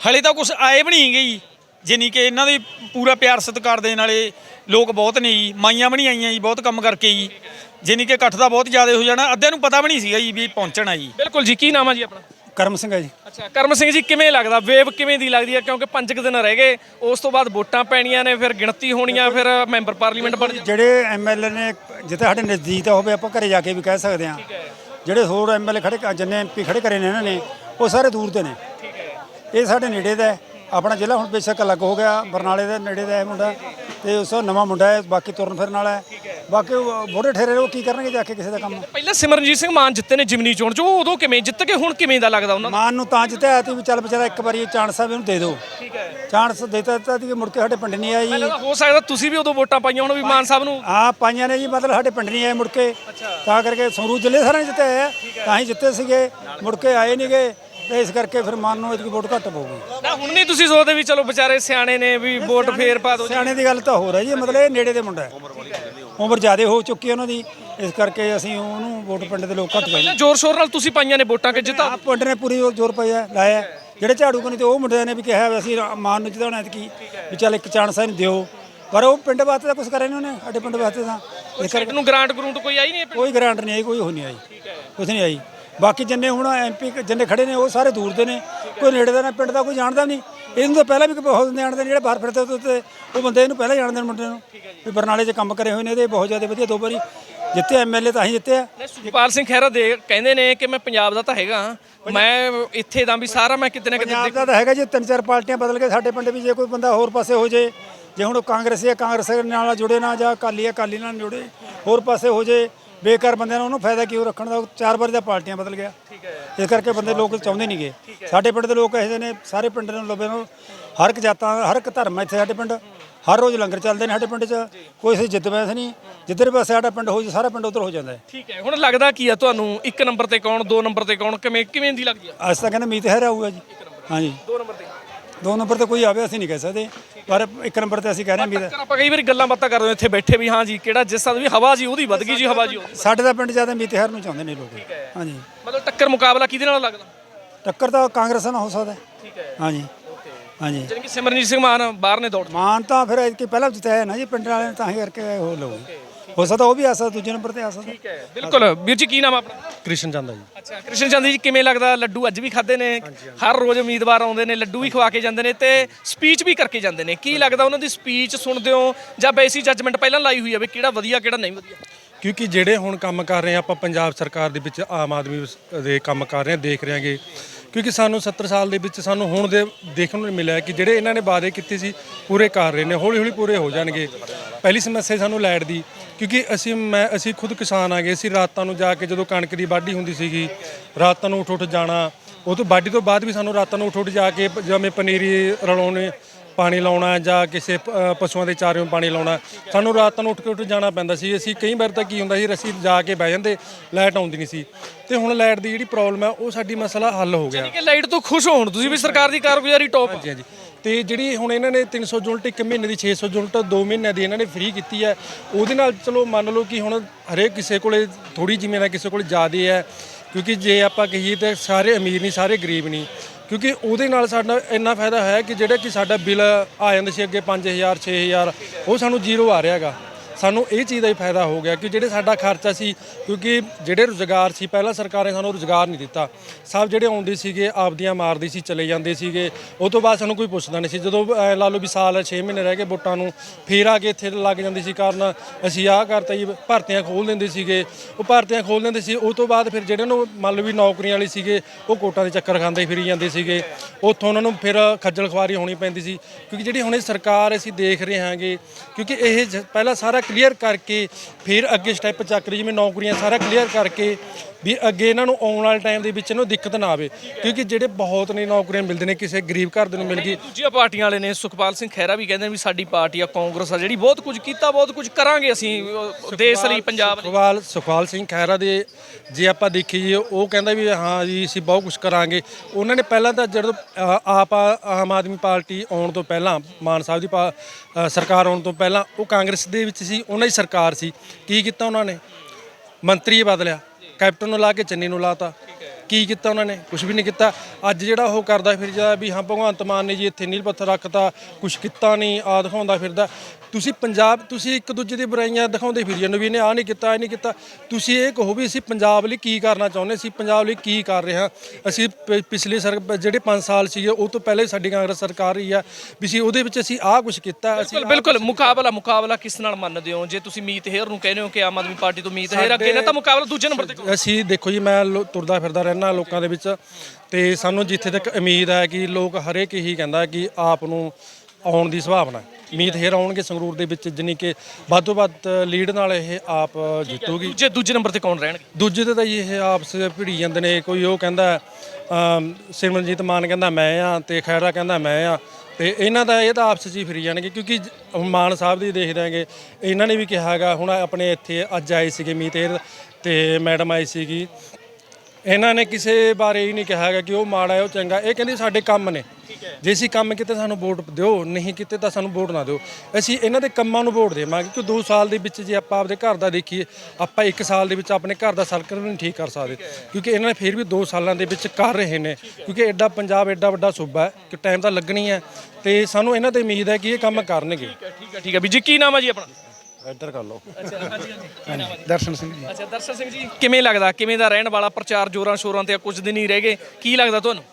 Speaker 3: ਹਲੇ ਤਾਂ ਕੁਝ ਆਏ ਵੀ ਨਹੀਂ ਗਈ ਜਿਨੀ ਕਿ ਇਹਨਾਂ ਦੇ ਪੂਰਾ ਪਿਆਰ ਸਤਿਕਾਰ ਦੇਣ ਵਾਲੇ ਲੋਕ ਬਹੁਤ ਨੇ ਜੀ। ਮਾਈਆਂ ਵੀ ਨਹੀਂ ਆਈਆਂ ਜੀ ਬਹੁਤ ਕੰਮ ਕਰਕੇ ਜੀ। ਜਿਨੀ ਕਿ ਇਕੱਠ ਦਾ ਬਹੁਤ ਜ਼ਿਆਦਾ ਹੋ ਜਾਣਾ। ਅੱਧਿਆਂ ਨੂੰ ਪਤਾ ਵੀ ਨਹੀਂ ਸੀਗਾ ਜੀ ਵੀ ਪਹੁੰਚਣਾ ਜੀ।
Speaker 1: ਬਿਲਕੁਲ ਜੀ ਕੀ ਨਾਮ ਆ ਜੀ ਆਪਣਾ?
Speaker 4: ਕਰਮ ਸਿੰਘ ਹੈ ਜੀ।
Speaker 1: ਅੱਛਾ ਕਰਮ ਸਿੰਘ ਜੀ ਕਿਵੇਂ ਲੱਗਦਾ? ਵੇਵ ਕਿਵੇਂ ਦੀ ਲੱਗਦੀ ਹੈ ਕਿਉਂਕਿ ਪੰਜ ਕੁ ਦਿਨ ਰਹਿ ਗਏ ਉਸ ਤੋਂ ਬਾਅਦ ਵੋਟਾਂ ਪੈਣੀਆਂ ਨੇ ਫਿਰ ਗਿਣਤੀ ਹੋਣੀਆਂ ਫਿਰ ਮੈਂਬਰ ਪਾਰਲੀਮੈਂਟ ਬਣ
Speaker 4: ਜਿਹੜੇ ਐਮਐਲਏ ਨੇ ਜਿੱਥੇ ਸਾਡੇ ਨਜ਼ਦੀਕ ਹੋਵੇ ਆਪਾਂ ਘਰੇ ਜਾ ਕੇ ਵੀ ਕਹਿ ਸਕਦੇ ਹਾਂ। ਜਿਹੜੇ ਹੋਰ ਐਮਐਲਏ ਖੜੇ ਜਿੰਨੇ ਐਮਪੀ ਖੜੇ ਕਰੇ ਨੇ ਇਹਨਾਂ ਨੇ ਉਹ ਸਾਰੇ ਦੂਰ ਦੇ ਨੇ। ਇਹ ਸਾਡੇ ਨੇੜੇ ਦਾ ਹੈ। ਆਪਣਾ ਜ਼ਿਲ੍ਹਾ ਹੁਣ ਬੇਸ਼ੱਕ ਅਲੱਗ ਹੋ ਗਿਆ। ਬਰਨਾਲੇ ਦੇ ਨੇੜੇ ਦਾ ਹੈ ਮੁੰਡਾ ਤੇ ਉਸ ਤੋਂ ਨਵਾਂ ਮੁੰਡਾ ਹੈ ਬਾਕੀ ਤੁਰਨ ਫਿਰਨ ਵਾਲਾ ਹੈ। ਬਾਕੀ ਉਹ ਬੋੜੇ ਠੇਰੇ ਉਹ ਕੀ ਕਰਨਗੇ ਜਾ ਕੇ ਕਿਸੇ ਦਾ ਕੰਮ?
Speaker 1: ਪਹਿਲਾਂ ਸਿਮਰਨਜੀਤ ਸਿੰਘ ਮਾਨ ਜਿੱਤੇ ਨੇ ਜਿਮਨੀ ਚੋਣ ਚ। ਉਹ ਉਦੋਂ ਕਿਵੇਂ ਜਿੱਤ ਕੇ ਹੁਣ ਕਿਵੇਂ ਦਾ ਲੱਗਦਾ ਉਹਨਾਂ ਦਾ
Speaker 4: ਮਾਨ ਨੂੰ ਤਾਂ ਜਿੱਤਿਆ ਤੀ ਵੀ ਚੱਲ ਵਿਚਾਰਾ ਇੱਕ ਵਾਰੀ ਚਾਂਸ ਸਾਹਿਬ ਇਹਨੂੰ ਦੇ ਦਿਓ।
Speaker 1: ਠੀਕ ਹੈ।
Speaker 4: ਚਾਂਸ ਦਿੱਤਾ ਤਾਂ ਤੀ ਮੁੜ ਕੇ ਸਾਡੇ ਪਿੰਡ ਨਹੀਂ ਆਇਆ ਜੀ।
Speaker 1: ਹੋ ਸਕਦਾ ਤੁਸੀਂ ਵੀ ਉਦੋਂ ਵੋਟਾਂ ਪਾਈਆਂ ਹੁਣ ਵੀ ਮਾਨ ਸਾਹਿਬ ਨੂੰ।
Speaker 4: ਆ ਪਾਈਆਂ ਨੇ ਜੀ ਮਤਲਬ ਸਾਡੇ ਪਿੰਡ ਨਹੀਂ ਆਏ ਮੁੜ ਕੇ। ਤਾਂ ਕਰਕੇ ਸੰਗਰੂਰ ਜ਼ਿਲ੍ਹੇ ਸਾਰੇ ਜਿੱਤੇ ਆ। ਤਾਂ ਹੀ ਜਿੱਤੇ ਸੀਗੇ। ਮੁੜ ਕੇ ਆਏ ਨਹੀਂਗੇ ਤੇ ਇਸ ਕਰਕੇ ਫਿਰ ਮਨ ਨੂੰ ਇਹਦੀ ਵੋਟ ਘੱਟ ਪਊਗੀ।
Speaker 1: ਨਾ ਹੁਣ ਨਹੀਂ ਤੁਸੀਂ ਸੋਚਦੇ ਵੀ ਚਲੋ ਵਿਚਾਰੇ ਸਿਆਣੇ ਨੇ ਵੀ ਵੋਟ ਫੇਰ ਪਾ ਦਿਓ
Speaker 4: ਸਿਆਣੇ ਦੀ ਗੱਲ ਤਾਂ ਹੋ ਰਹੀ ਹੈ ਮਤਲਬ ਇਹ ਨੇੜੇ ਦੇ ਮੁੰਡਾ ਹੈ। ਉਮਰ ਜ਼ਿਆਦੇ ਹੋ ਚੁੱਕੀ ਹੈ ਉਹਨਾਂ ਦੀ ਇਸ ਕਰਕੇ ਅਸੀਂ ਉਹਨੂੰ ਵੋਟ ਪਿੰਡ ਦੇ ਲੋਕ ਘੱਟ ਪਾਈ
Speaker 1: ਜ਼ੋਰ ਸ਼ੋਰ ਨਾਲ ਤੁਸੀਂ ਪਾਈਆਂ ਨੇ ਵੋਟਾਂ ਕਿ ਜਿੱਤਾ?
Speaker 4: ਪਿੰਡ ਨੇ ਪੂਰੀ ਜ਼ੋਰ ਪਾਇਆ ਲਾਇਆ। ਜਿਹੜੇ ਝਾੜੂ ਕੋਨੀ ਤੇ ਉਹ ਮੁੰਡਿਆਂ ਨੇ ਵੀ ਕਿਹਾ ਵੀ ਅਸੀਂ ਮਾਨ ਨੂੰ ਜਿਤਾਉਣਾ ਐਤਕੀ ਵੀ ਚੱਲ ਇੱਕ ਚਾਂਸ ਇਹਨੂੰ ਦਿਓ। ਪਰ ਉਹ ਪਿੰਡ ਵਾਸਤੇ ਤਾਂ ਕੁਝ ਕਰਿਆ ਨਹੀਂ ਉਹਨੇ ਸਾਡੇ ਪਿੰਡ ਵਾਸਤੇ ਤਾਂ। ਇਸ ਕਰਕੇ
Speaker 1: ਨੂੰ ਗ੍ਰਾਂਟ ਗਰੂੰਟ ਕੋਈ ਆਈ ਨਹੀਂ?
Speaker 4: ਕੋਈ ਗ੍ਰਾਂਟ ਨਹੀਂ ਆਈ ਕੋਈ ਉਹ ਨਹੀਂ ਆਈ। ਕੁਛ ਨਹੀਂ ਆਈ। ਬਾਕੀ ਜਿੰਨੇ ਹੁਣ ਐਮਪੀ ਜਿੰਨੇ ਖੜੇ ਨੇ ਉਹ ਸਾਰੇ ਦੂਰ ਦੇ ਨੇ। ਕੋਈ ਨੇੜੇ ਦਾ ਨਾ ਪਿੰਡ ਦਾ ਕੋਈ ਜਾਣਦਾ ਨਹੀਂ। ਇਹਨੂੰ ਤਾਂ ਪਹਿਲਾਂ ਵੀ ਬਹੁਤ ਜਾਣਦੇ ਨੇ ਜਿਹੜੇ ਬਾਹਰ ਫਿਰਦੇ ਉਹ ਤੇ ਉਹ ਬੰਦੇ ਇਹਨੂੰ ਪਹਿਲਾਂ ਜਾਣਦੇ ਨੇ ਮੁੰਡੇ ਨੂੰ। ਵੀ ਬਰਨਾਲੇ 'ਚ ਕੰਮ ਕਰੇ ਹੋਏ ਨੇ ਇਹਦੇ ਬਹੁਤ ਜ਼ਿਆਦਾ ਵਧੀਆ ਦੋ ਵਾਰੀ ਜਿੱਤੇ ਐਮਐਲਏ ਤਾਂ ਹੀ ਜਿੱਤੇ ਆ।
Speaker 1: ਸੁਖਪਾਲ ਸਿੰਘ ਖਹਿਰਾ ਦੇ ਕਹਿੰਦੇ ਨੇ ਕਿ ਮੈਂ ਪੰਜਾਬ ਦਾ ਤਾਂ ਹੈਗਾ ਮੈਂ ਇੱਥੇ ਦਾ ਵੀ ਸਾਰਾ ਮੈਂ ਕਿਤੇ ਨਾ ਕਿਤੇ
Speaker 4: ਪੰਜਾਬ ਦਾ ਤਾਂ ਹੈਗਾ ਜੀ ਤਿੰਨ ਚਾਰ ਪਾਰਟੀਆਂ ਬਦਲ ਕੇ ਸਾਡੇ ਪਿੰਡ ਵੀ ਜੇ ਕੋਈ ਬੰਦਾ ਹੋਰ ਪਾਸੇ ਹੋ ਜੇ ਜੇ ਹੁਣ ਕਾਂਗਰਸੀ ਹੈ ਕਾਂਗਰਸ ਨਾਲ ਜੁੜੇ ਨਾ ਜਾਂ ਅਕਾਲੀ ਅਕਾਲੀ ਨਾਲ ਜੁੜੇ ਹੋਰ ਪਾਸੇ ਹੋ ਜੇ ਬੇਕਾਰ ਬੰਦਿਆਂ ਨੂੰ ਉਹਨੂੰ ਫਾਇਦਾ ਕਿਉਂ ਰੱਖਣ ਦਾ ਚਾਰ ਵਾਰ ਦਾ ਪਾਰਟੀਆਂ ਬਦਲ ਗਿਆ। ਇਸ ਕਰਕੇ ਬੰਦੇ ਲੋਕ ਚਾਹੁੰਦੇ ਨਹੀਂਗੇ ਸਾਡੇ ਪਿੰਡ ਦੇ ਲੋਕ ਇਹੋ ਜਿਹੇ ਨੇ ਸਾਰੇ ਪਿੰਡ ਨੂੰ ਲੋਬੇ ਨੂੰ ਹਰ ਇੱਕ ਜਾਤਾਂ ਹਰ ਇੱਕ ਧਰਮ ਹੈ ਇੱਥੇ ਸਾਡੇ ਪਿੰਡ। ਹਰ ਰੋਜ਼ ਲੰਗਰ ਚੱਲਦੇ ਨੇ ਸਾਡੇ ਪਿੰਡ 'ਚ। ਕੋਈ ਅਸੀਂ ਜਿੱਦ ਵੈਸ ਨਹੀਂ। ਜਿੱਧਰ ਪਾਸੇ ਸਾਡਾ ਪਿੰਡ ਹੋ ਜੇ ਸਾਰਾ ਪਿੰਡ ਉਧਰ ਹੋ ਜਾਂਦਾ ਹੈ।
Speaker 1: ਠੀਕ ਹੈ। ਹੁਣ ਲੱਗਦਾ ਕੀ ਆ ਤੁਹਾਨੂੰ? ਇੱਕ ਨੰਬਰ ਤੇ ਕੌਣ ਦੋ ਨੰਬਰ ਤੇ ਕੌਣ? ਕਿਵੇਂ ਕਿਵੇਂ ਦੀ ਲੱਗਦੀ ਆ?
Speaker 4: ਅੱਜ ਤਾਂ ਕਹਿੰਦੇ ਮੀਤ ਹੈਰ ਆਊਗਾ ਜੀ। ਹਾਂਜੀ।
Speaker 1: ਦੋ ਨੰਬਰ ਤੇ।
Speaker 4: ਦੋ ਨੰਬਰ ਤੇ ਕੋਈ ਆਵੇ ਅਸੀਂ ਨਹੀਂ ਕਹਿ ਸਕਦੇ ਪਰ ਇੱਕ ਨੰਬਰ ਤੇ ਅਸੀਂ ਕਹਿ ਰਹੇ ਹਾਂ
Speaker 1: ਕਰ ਆਪਾਂ ਕਈ ਵਾਰੀ ਗੱਲਾਂ ਬਾਤਾਂ ਕਰਦੇ ਹਾਂ ਇੱਥੇ ਬੈਠੇ ਵੀ ਹਾਂ ਜੀ ਕਿਹੜਾ ਜਿਸ ਤਰ੍ਹਾਂ ਵੀ ਹਵਾ ਜੀ ਉਹਦੀ ਵੱਧ ਗਈ ਜੀ ਹਵਾ ਜੀ ਉਹਦੀ।
Speaker 4: ਸਾਡੇ ਦਾ ਪਿੰਡ ਜ਼ਿਆਦਾ ਮੀਤਿਹਾਰ ਨੂੰ ਚਾਹੁੰਦੇ ਨੇ ਲੋਕ। ਹਾਂਜੀ।
Speaker 1: ਮਤਲਬ ਟੱਕਰ ਮੁਕਾਬਲਾ ਕਿਹਦੇ ਨਾਲ ਲੱਗਦਾ?
Speaker 4: ਟੱਕਰ ਤਾਂ ਕਾਂਗਰਸ ਨਾਲ ਹੋ ਸਕਦਾ। ਠੀਕ ਹੈ। ਹਾਂਜੀ। ਹਾਂਜੀ।
Speaker 1: ਜਾਣੀ ਕਿ ਸਿਮਰਨਜੀਤ ਸਿੰਘ ਮਾਨ ਬਾਹਰ ਨੇ ਦੌੜ
Speaker 4: ਮਾਨ ਤਾਂ ਫਿਰ ਐਤਕੀ ਪਹਿਲਾਂ ਜਿੱਤਿਆ ਹੈ ਨਾ ਜੀ ਪਿੰਡ ਵਾਲਿਆਂ ਨੇ ਤਾਂ ਹੀ ਕਰਕੇ ਉਹ ਲਊ ਹੋ ਸਕਦਾ ਉਹ ਵੀ ਆ ਸਕਦਾ ਦੂਜੇ ਨੰਬਰ ਤੇ ਆ ਸਕਦਾ।
Speaker 1: ਠੀਕ ਹੈ ਬਿਲਕੁਲ। ਵੀਰ ਜੀ ਕੀ ਨਾਮ ਆ ਆਪਣਾ?
Speaker 5: ਕ੍ਰਿਸ਼ਨ ਚੰਦਾ ਜੀ।
Speaker 1: ਅੱਛਾ ਕ੍ਰਿਸ਼ਨ ਚੰਦ ਜੀ ਕਿਵੇਂ ਲੱਗਦਾ? ਲੱਡੂ ਅੱਜ ਵੀ ਖਾਦੇ ਨੇ ਹਰ ਰੋਜ਼ ਉਮੀਦਵਾਰ ਆਉਂਦੇ ਨੇ ਲੱਡੂ ਵੀ ਖਵਾ ਕੇ ਜਾਂਦੇ ਨੇ ਤੇ ਸਪੀਚ ਵੀ ਕਰਕੇ ਜਾਂਦੇ ਨੇ। ਕੀ ਲੱਗਦਾ ਉਹਨਾਂ ਦੀ ਸਪੀਚ ਸੁਣਦੇ ਹੋ ਜਾਂ ਬੇਸੀ ਜੱਜਮੈਂਟ ਪਹਿਲਾਂ ਲਾਈ ਹੋਈ ਹੈ ਵੀ ਕਿਹੜਾ ਵਧੀਆ ਕਿਹੜਾ ਨਹੀਂ ਵਧੀਆ?
Speaker 5: ਕਿਉਂਕਿ ਜਿਹੜੇ ਹੁਣ ਕੰਮ ਕਰ ਰਹੇ ਆ ਆਪਾਂ ਪੰਜਾਬ ਸਰਕਾਰ ਦੇ ਵਿੱਚ ਆਮ ਆਦਮੀ ਦੇ ਕੰਮ ਕਰ ਰਹੇ ਆ ਦੇਖ ਰਹੇ ਆਂਗੇ। ਕਿਉਂਕਿ ਸਾਨੂੰ 70 ਸਾਲ ਦੇ ਵਿੱਚ ਸਾਨੂੰ ਹੁਣ ਦੇ ਦੇਖਣ ਨੂੰ ਮਿਲਿਆ ਕਿ ਜਿਹੜੇ ਇਹਨਾਂ ਨੇ ਵਾਅਦੇ ਕੀਤੇ ਸੀ, ਪੂਰੇ ਕਰ ਰਹੇ ਨੇ ਹੌਲੀ ਹੌਲੀ ਪੂਰੇ ਹੋ ਜਾਣਗੇ। ਪਹਿਲੀ ਸਮੱਸਿਆ ਸਾਨੂੰ ਲਾਈਟ ਦੀ, ਕਿਉਂਕਿ ਅਸੀਂ, ਮੈਂ, ਅਸੀਂ ਖੁਦ ਕਿਸਾਨ ਆ ਗਏ, ਅਸੀਂ ਰਾਤਾਂ ਨੂੰ ਜਾ ਕੇ ਜਦੋਂ ਕਣਕ ਦੀ ਵਾਢੀ ਹੁੰਦੀ ਸੀਗੀ, ਰਾਤਾਂ ਨੂੰ ਉੱਠ ਉੱਠ ਜਾਣਾ, ਉਹ ਤੋਂ, ਵਾਢੀ ਤੋਂ ਬਾਅਦ ਵੀ ਸਾਨੂੰ ਰਾਤਾਂ ਨੂੰ ਉੱਠ ਉੱਠ ਜਾ ਕੇ ਜਿਵੇਂ ਪਨੀਰੀ ਰਲਾਉਣੇ ਪਾਣੀ ਲਾਉਣਾ ਜਾਂ ਕਿਸੇ ਪ- ਪਸ਼ੂਆਂ ਦੇ ਚਾਰੇ ਨੂੰ ਪਾਣੀ ਲਾਉਣਾ। ਸਾਨੂੰ ਰਾਤ ਨੂੰ ਉੱਠ ਕੇ ਉੱਠ ਜਾਣਾ ਪੈਂਦਾ ਸੀ। ਅਸੀਂ ਕਈ ਵਾਰ ਤਾਂ ਕੀ ਹੁੰਦਾ ਸੀ ਅਸੀਂ ਜਾ ਕੇ ਬਹਿ ਜਾਂਦੇ ਲਾਈਟ ਆਉਂਦੀ ਨਹੀਂ ਸੀ। ਤੇ ਹੁਣ ਲਾਈਟ ਦੀ ਜਿਹੜੀ ਪ੍ਰੋਬਲਮ ਹੈ ਉਹ ਸਾਡੀ ਮਸਲਾ ਹੱਲ ਹੋ ਗਿਆ।
Speaker 1: ਕਿ ਲਾਈਟ ਤੋਂ ਖੁਸ਼ ਹੋਣ ਤੁਸੀਂ ਵੀ ਸਰਕਾਰ ਦੀ ਕਾਰਗੁਜ਼ਾਰੀ ਟੌਪ
Speaker 5: ਹਾਂਜੀ ਹਾਂਜੀ। ਤੇ ਜਿਹੜੀ ਹੁਣ ਇਹਨਾਂ ਨੇ 300 ਯੂਨਿਟ ਇੱਕ ਮਹੀਨੇ ਦੀ 600 ਯੂਨਿਟ 2 ਮਹੀਨਿਆਂ ਦੀ ਇਹਨਾਂ ਨੇ ਫ੍ਰੀ ਕੀਤੀ ਹੈ। ਉਹਦੇ ਨਾਲ ਚਲੋ ਮੰਨ ਲਓ ਕਿ ਹੁਣ ਹਰੇਕ ਕਿਸੇ ਕੋਲੇ ਥੋੜੀ ਜ਼ਮੀਨ ਹੈ ਕਿਸੇ ਕੋਲੇ ਜ਼ਿਆਦੇ ਹੈ। ਕਿਉਂਕਿ ਜੇ ਆਪਾਂ ਕਹੀਏ ਤਾਂ ਸਾਰੇ ਅਮੀਰ ਨਹੀਂ ਸਾਰੇ ਗਰੀਬ ਨਹੀਂ। ਕਿਉਂਕਿ ਉਹਦੇ ਨਾਲ ਸਾਡਾ ਇੰਨਾ ਫਾਇਦਾ ਹੋਇਆ ਕਿ ਜਿਹੜਾ ਕਿ ਸਾਡਾ ਬਿੱਲ ਆ ਜਾਂਦਾ ਸੀ ਅੱਗੇ 5000 6000 ਉਹ ਸਾਨੂੰ ਜ਼ੀਰੋ ਆ ਰਿਹਾਗਾ ਸਾਨੂੰ ਇਹ ਚੀਜ਼ ਦਾ ਹੀ ਫਾਇਦਾ ਹੋ ਗਿਆ ਕਿ ਜਿਹੜੇ ਸਾਡਾ ਖਰਚਾ ਸੀ, ਕਿਉਂਕਿ ਜਿਹੜੇ ਰੁਜ਼ਗਾਰ ਸੀ, ਪਹਿਲਾਂ ਸਰਕਾਰ ਨੇ ਸਾਨੂੰ ਰੁਜ਼ਗਾਰ ਨਹੀਂ ਦਿੱਤਾ। ਸਭ ਜਿਹੜੇ ਆਉਂਦੇ ਸੀਗੇ, ਆਪਦੀਆਂ ਮਾਰਦੇ ਸੀ, ਚਲੇ ਜਾਂਦੇ ਸੀਗੇ। ਉਹ ਤੋਂ ਬਾਅਦ ਸਾਨੂੰ ਕੋਈ ਪੁੱਛਦਾ ਨਹੀਂ ਸੀ। ਜਦੋਂ ਲਾ ਲਓ ਵੀ ਸਾਲ 6 ਮਹੀਨੇ ਰਹਿ ਗਏ ਵੋਟਾਂ ਨੂੰ, ਫੇਰ ਆ ਕੇ ਇੱਥੇ ਲੱਗ ਜਾਂਦੀ ਸੀ ਕਾਰਨ, ਅਸੀਂ ਆਹ ਕਰਤਾ ਜੀ, ਭਰਤੀਆਂ ਖੋਲ ਦਿੰਦੇ ਸੀਗੇ। ਉਹ ਭਰਤੀਆਂ ਖੋਲ ਦਿੰਦੇ ਸੀ, ਉਹ ਤੋਂ ਬਾਅਦ ਫਿਰ ਜਿਹੜੇ ਨੂੰ ਮੰਨ ਲਓ ਵੀ ਨੌਕਰੀਆਂ ਵਾਲੇ ਸੀਗੇ, ਉਹ ਕੋਟਾਂ ਦੇ ਚੱਕਰ ਖਾਂਦੇ ਫਿਰੀ ਜਾਂਦੇ ਸੀਗੇ। ਉੱਥੋਂ ਉਹਨਾਂ ਨੂੰ ਫਿਰ ਖੱਜਲ ਖਵਾਰੀ ਹੋਣੀ ਪੈਂਦੀ ਸੀ। ਕਿਉਂਕਿ ਜਿਹੜੀ ਹੁਣ ਇਹ ਸਰਕਾਰ ਅਸੀਂ ਦੇਖ ਰਹੇ ਹਾਂਗੇ, ਕਿਉਂਕਿ ਇਹ ਜ- ਪਹਿਲਾਂ ਸਾਰਾ ਕਲੀਅਰ ਕਰਕੇ ਫਿਰ ਅੱਗੇ ਸਟੈਪ ਚੱਕ ਰਹੀ ਜਿਵੇਂ ਨੌਕਰੀਆਂ ਸਾਰਾ ਕਲੀਅਰ ਕਰਕੇ ਵੀ ਅੱਗੇ ਇਹਨਾਂ ਨੂੰ ਆਉਣ ਵਾਲੇ ਟਾਈਮ ਦੇ ਵਿੱਚ ਇਹਨੂੰ ਦਿੱਕਤ ਨਾ ਆਵੇ। ਕਿਉਂਕਿ ਜਿਹੜੇ ਬਹੁਤ ਨੇ ਨੌਕਰੀਆਂ ਮਿਲਦੇ ਨੇ ਕਿਸੇ ਗਰੀਬ ਘਰ ਦੇ ਨੂੰ ਮਿਲ ਗਈ।
Speaker 1: ਦੂਜੀਆਂ ਪਾਰਟੀਆਂ ਵਾਲੇ ਨੇ ਸੁਖਪਾਲ ਸਿੰਘ ਖਹਿਰਾ ਵੀ ਕਹਿੰਦੇ ਨੇ ਵੀ ਸਾਡੀ ਪਾਰਟੀ ਆ ਕਾਂਗਰਸ ਆ ਜਿਹੜੀ ਬਹੁਤ ਕੁਝ ਕੀਤਾ ਬਹੁਤ ਕੁਝ ਕਰਾਂਗੇ ਅਸੀਂ ਦੇਸ਼ ਲਈ ਪੰਜਾਬ ਲਈ।
Speaker 5: ਸੁਖਵਾਲ ਸੁਖਵਾਲ ਸਿੰਘ ਖਹਿਰਾ ਦੇ ਜੇ ਆਪਾਂ ਦੇਖੀਏ ਉਹ ਕਹਿੰਦਾ ਵੀ ਹਾਂ ਜੀ ਅਸੀਂ ਬਹੁਤ ਕੁਝ ਕਰਾਂਗੇ। ਉਹਨਾਂ ਨੇ ਪਹਿਲਾਂ ਤਾਂ ਜਦੋਂ ਅ, ਆਪ ਆਮ ਆਦਮੀ ਪਾਰਟੀ ਆਉਣ ਤੋਂ ਪਹਿਲਾਂ ਮਾਨ ਸਾਹਿਬ ਦੀ ਪਾ- ਅ, ਸਰਕਾਰ ਆਉਣ ਤੋਂ ਪਹਿਲਾਂ ਉਹ ਕਾਂਗਰਸ ਦੇ ਵਿੱਚ ਸੀ। ਉਹਨਾਂ ਦੀ ਸਰਕਾਰ ਸੀ। ਕੀ ਕੀਤਾ ਉਹਨਾਂ ਨੇ? ਮੰਤਰੀ ਬਦਲਿਆ। ਕੈਪਟਨ ਨੂੰ ਲਾ ਕੇ ਚੰਨੀ ਨੂੰ ਲਾਤਾ। ਕੀ ਕੀਤਾ ਉਹਨਾਂ ਨੇ? ਕੁਝ ਵੀ ਨਹੀਂ ਕੀਤਾ। ਅੱਜ ਜਿਹੜਾ ਉਹ ਕਰਦਾ ਫਿਰ ਜਾ ਵੀ ਹਾਂ, ਭਗਵੰਤ ਮਾਨ ਨੇ ਜੀ ਇੱਥੇ ਨੀਲ ਪੱਥਰ ਰੱਖਤਾ ਕੁਝ ਕੀਤਾ ਨਹੀਂ ਆ ਦਿਖਾਉਂਦਾ ਫਿਰਦਾ। ਤੁਸੀਂ ਪੰਜਾਬ ਤੁਸੀਂ ਇੱਕ ਦੂਜੇ ਦੀ ਬੁਰਾਈਆਂ ਦਿਖਾਉਂਦੇ ਫਿਰ ਜਾਂਦੇ ਵੀ ਇਹਨੇ ਆ ਨਹੀਂ ਕੀਤਾ ਇਹ ਨਹੀਂ ਕੀਤਾ। ਤੁਸੀਂ ਇਹ ਕਹੋ ਵੀ ਅਸੀਂ ਪੰਜਾਬ ਲਈ ਕੀ ਕਰਨਾ ਚਾਹੁੰਦੇ ਸੀ ਪੰਜਾਬ ਲਈ ਕੀ ਕਰ ਰਹੇ ਹਾਂ। ਅਸੀਂ ਪ- ਪਿਛਲੇ ਸਰ ਜਿਹੜੇ 5 ਸਾਲ ਸੀਗੇ ਉਹ ਤੋਂ ਪਹਿਲੇ ਸਾਡੀ ਕਾਂਗਰਸ ਸਰਕਾਰ ਰਹੀ ਆ ਵੀ ਸੀ ਉਹਦੇ ਵਿੱਚ ਅਸੀਂ ਆਹ ਕੁਝ ਕੀਤਾ ਅਸੀਂ
Speaker 1: ਬਿਲਕੁਲ ਬਿਲਕੁਲ। ਮੁਕਾਬਲਾ ਮੁਕਾਬਲਾ ਕਿਸ ਨਾਲ ਮੰਨਦੇ ਹੋ? ਜੇ ਤੁਸੀਂ ਮੀਤ ਹੇਰ ਨੂੰ ਕਹਿੰਦੇ ਹੋ ਕਿ ਆਮ ਆਦਮੀ ਪਾਰਟੀ ਤੋਂ ਮੀਤ ਹੇਰ ਅੱਗੇ ਨੇ ਤਾਂ ਮੁਕਾਬਲਾ ਦੂਜੇ ਨੰਬਰ ਤੇ?
Speaker 5: ਅਸੀਂ ਦੇਖੋ ਜੀ ਮੈਂ ਲੋ- ਤੁਰਦਾ ਫਿਰਦਾ ਰਹਿਣਾ ਲੋਕਾਂ ਦੇ ਵਿੱਚ ਤੇ ਸਾਨੂੰ ਜਿੱਥੇ ਤੱਕ ਉਮੀਦ ਹੈ ਕਿ ਲੋਕ ਹਰੇਕ ਹੀ ਕਹਿੰਦਾ ਕਿ ਆਪ ਨੂੰ ਆਉਣ ਦੀ ਸੰਭਾਵਨਾ ਹੈ। ਮੀਤ ਹੇਰ ਆਉਣਗੇ ਸੰਗਰੂਰ ਦੇ ਵਿੱਚ ਜਿੰਨੀ ਕਿ ਵੱਧ ਤੋਂ ਵੱਧ ਲੀਡ ਨਾਲ ਇਹ ਆਪ ਜਿੱਤੂਗੀ।
Speaker 1: ਦੂਜੇ ਦੂਜੇ ਨੰਬਰ ਤੇ ਕੌਣ ਰਹਿਣਗੇ?
Speaker 5: ਦੂਜੇ ਤੇ ਤਾਂ ਜੀ ਇਹ ਆਪਸ ਵਿੱਚ ਭਿੜੀ ਜਾਂਦੇ ਨੇ। ਕੋਈ ਉਹ ਕਹਿੰਦਾ ਸਿਮਰਨਜੀਤ ਮਾਨ ਕਹਿੰਦਾ ਮੈਂ ਆ ਤੇ ਖੈਰਾ ਕਹਿੰਦਾ ਮੈਂ ਆ ਤੇ ਇਹਨਾਂ ਦਾ ਇਹ ਤਾਂ ਆਪਸ 'ਚ ਹੀ ਫਿਰੀ ਜਾਣਗੇ। ਕਿਉਂਕਿ ਹੁਣ ਮਾਨ ਸਾਹਿਬ ਦੀ ਦੇਖਦੇ ਆਂਗੇ ਇਹਨਾਂ ਨੇ ਵੀ ਕਿਹਾ ਹੈਗਾ ਹੁਣ ਆਪਣੇ ਇੱਥੇ ਅੱਜ ਆਏ ਸੀਗੇ ਮੀਤੇਰ ਤੇ ਮੈਡਮ ਆਈ ਸੀਗੀ। ਇਹਨਾਂ ਨੇ ਕਿਸੇ ਬਾਰੇ ਹੀ ਨਹੀਂ ਕਿਹਾ ਹੈਗਾ ਕਿ ਉਹ ਮਾੜਾ ਹੈ ਉਹ ਚੰਗਾ ਇਹ ਕਹਿੰਦੇ ਸਾਡੇ ਕੰਮ ਨੇ। ਜੇ ਅਸੀਂ ਕੰਮ ਕੀਤੇ ਸਾਨੂੰ ਵੋਟ ਦਿਓ ਨਹੀਂ ਕੀਤੇ ਤਾਂ ਸਾਨੂੰ ਵੋਟ ਨਾ ਦਿਓ। ਅਸੀਂ ਇਹਨਾਂ ਦੇ ਕੰਮਾਂ ਨੂੰ ਵੋਟ ਦੇਵਾਂਗੇ ਕਿ 2 ਸਾਲ ਦੇ ਵਿੱਚ ਜੇ ਆਪਾਂ ਆਪਦੇ ਘਰ ਦਾ ਦੇਖੀਏ ਆਪਾਂ 1 ਸਾਲ ਦੇ ਵਿੱਚ ਆਪਣੇ ਘਰ ਦਾ ਸਰਕਲ ਨਹੀਂ ਠੀਕ ਕਰ ਸਕਦੇ। ਕਿਉਂਕਿ ਇਹਨਾਂ ਨੇ ਫਿਰ ਵੀ 2 ਸਾਲਾਂ ਦੇ ਵਿੱਚ ਕਰ ਰਹੇ ਨੇ। ਕਿਉਂਕਿ ਐਡਾ ਪੰਜਾਬ ਐਡਾ ਵੱਡਾ ਸੂਬਾ ਹੈ ਕਿ ਟਾਈਮ ਤਾਂ ਲੱਗਣੀ ਹੈ। ਤੇ ਸਾਨੂੰ ਇਹਨਾਂ ਤੇ ਉਮੀਦ ਹੈ ਕਿ ਇਹ ਕੰਮ ਕਰਨਗੇ।
Speaker 1: ਠੀਕ ਹੈ ਠੀਕ ਹੈ। ਵੀ ਜੀ ਕੀ ਨਾਮ ਹੈ ਜੀ ਆਪਣਾ?
Speaker 2: ਇੱਧਰ ਕਰ ਲਓ।
Speaker 1: ਅੱਛਾ ਹਾਂਜੀ ਹਾਂਜੀ।
Speaker 6: ਦਰਸ਼ਨ ਸਿੰਘ ਜੀ।
Speaker 1: ਅੱਛਾ ਦਰਸ਼ਨ ਸਿੰਘ ਜੀ ਕਿਵੇਂ ਲੱਗਦਾ? ਕਿਵੇਂ ਦਾ ਰਹਿਣ ਵਾਲਾ ਪ੍ਰਚਾਰ ਜੋਰਾਂ ਸ਼ੋਰਾਂ ਤੇ ਆ, ਕੁਝ ਦਿਨ ਹੀ ਰਹਿ ਗਏ। ਕੀ ਲੱਗਦਾ ਤੁਹਾਨੂੰ?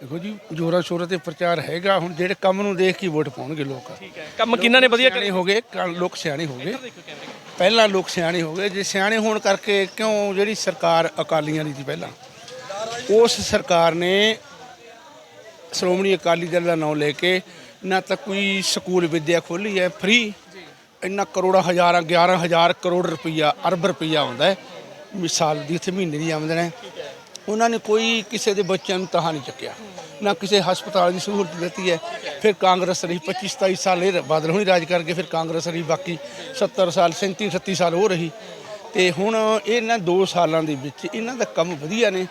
Speaker 6: ਦੇਖੋ ਜੀ ਜੋਰਾ ਸ਼ੋਰਾ ਤੇ ਪ੍ਰਚਾਰ ਹੈਗਾ। ਹੁਣ ਜਿਹੜੇ ਕੰਮ ਨੂੰ ਦੇਖ ਕੇ ਵੋਟ ਪਾਉਣਗੇ ਲੋਕ।
Speaker 1: ਠੀਕ ਹੈ। ਕੰਮ ਕਿੰਨਾ ਨੇ ਵਧੀਆ
Speaker 6: ਸਿਆਣੇ ਹੋ ਗਏ ਲੋਕ ਸਿਆਣੇ ਹੋ ਗਏ। ਪਹਿਲਾਂ ਲੋਕ ਸਿਆਣੇ ਹੋ ਗਏ। ਜੇ ਸਿਆਣੇ ਹੋਣ ਕਰਕੇ ਕਿਉਂ ਜਿਹੜੀ ਸਰਕਾਰ ਅਕਾਲੀਆਂ ਦੀ ਸੀ ਪਹਿਲਾਂ? ਉਸ ਸਰਕਾਰ ਨੇ ਸ਼੍ਰੋਮਣੀ ਅਕਾਲੀ ਦਲ ਦਾ ਨਾਮ ਲੈ ਕੇ ਨਾ ਤਾਂ ਕੋਈ ਸਕੂਲ ਵਿੱਦਿਆ ਖੋਲੀ ਹੈ ਫ੍ਰੀ ਇੰਨਾ ਕਰੋੜਾਂ ਹਜ਼ਾਰਾਂ 11000 ਕਰੋੜ ਰੁਪਈਆ, ਅਰਬ ਰੁਪਈਆ ਆਉਂਦਾ ਹੈ। ਮਿਸਾਲ ਦੀ ਇੱਥੇ ਮਹੀਨੇ ਦੀ ਆਮਦਨ ਹੈ। ਉਹਨਾਂ ਨੇ ਕੋਈ ਕਿਸੇ ਦੇ ਬੱਚਿਆਂ ਨੂੰ ਤਹਾ ਨਹੀਂ ਚੱਕਿਆ। ਨਾ ਕਿਸੇ ਹਸਪਤਾਲ ਦੀ ਸਹੂਲਤ ਦਿੱਤੀ ਹੈ। ਫਿਰ ਕਾਂਗਰਸ ਰਹੀ 25 27 ਸਾਲ ਇਹ ਬਾਦਲ ਹੁਣੀ ਰਾਜ ਕਰਕੇ ਫਿਰ ਕਾਂਗਰਸ ਰਹੀ ਬਾਕੀ 70 ਸਾਲ 37 38 ਸਾਲ ਉਹ ਰਹੀ। ਤੇ ਹੁਣ ਇਹਨਾਂ 2 ਸਾਲਾਂ ਦੇ ਵਿੱਚ ਇਹਨਾਂ ਦਾ ਕੰਮ ਵਧੀਆ ਨੇ।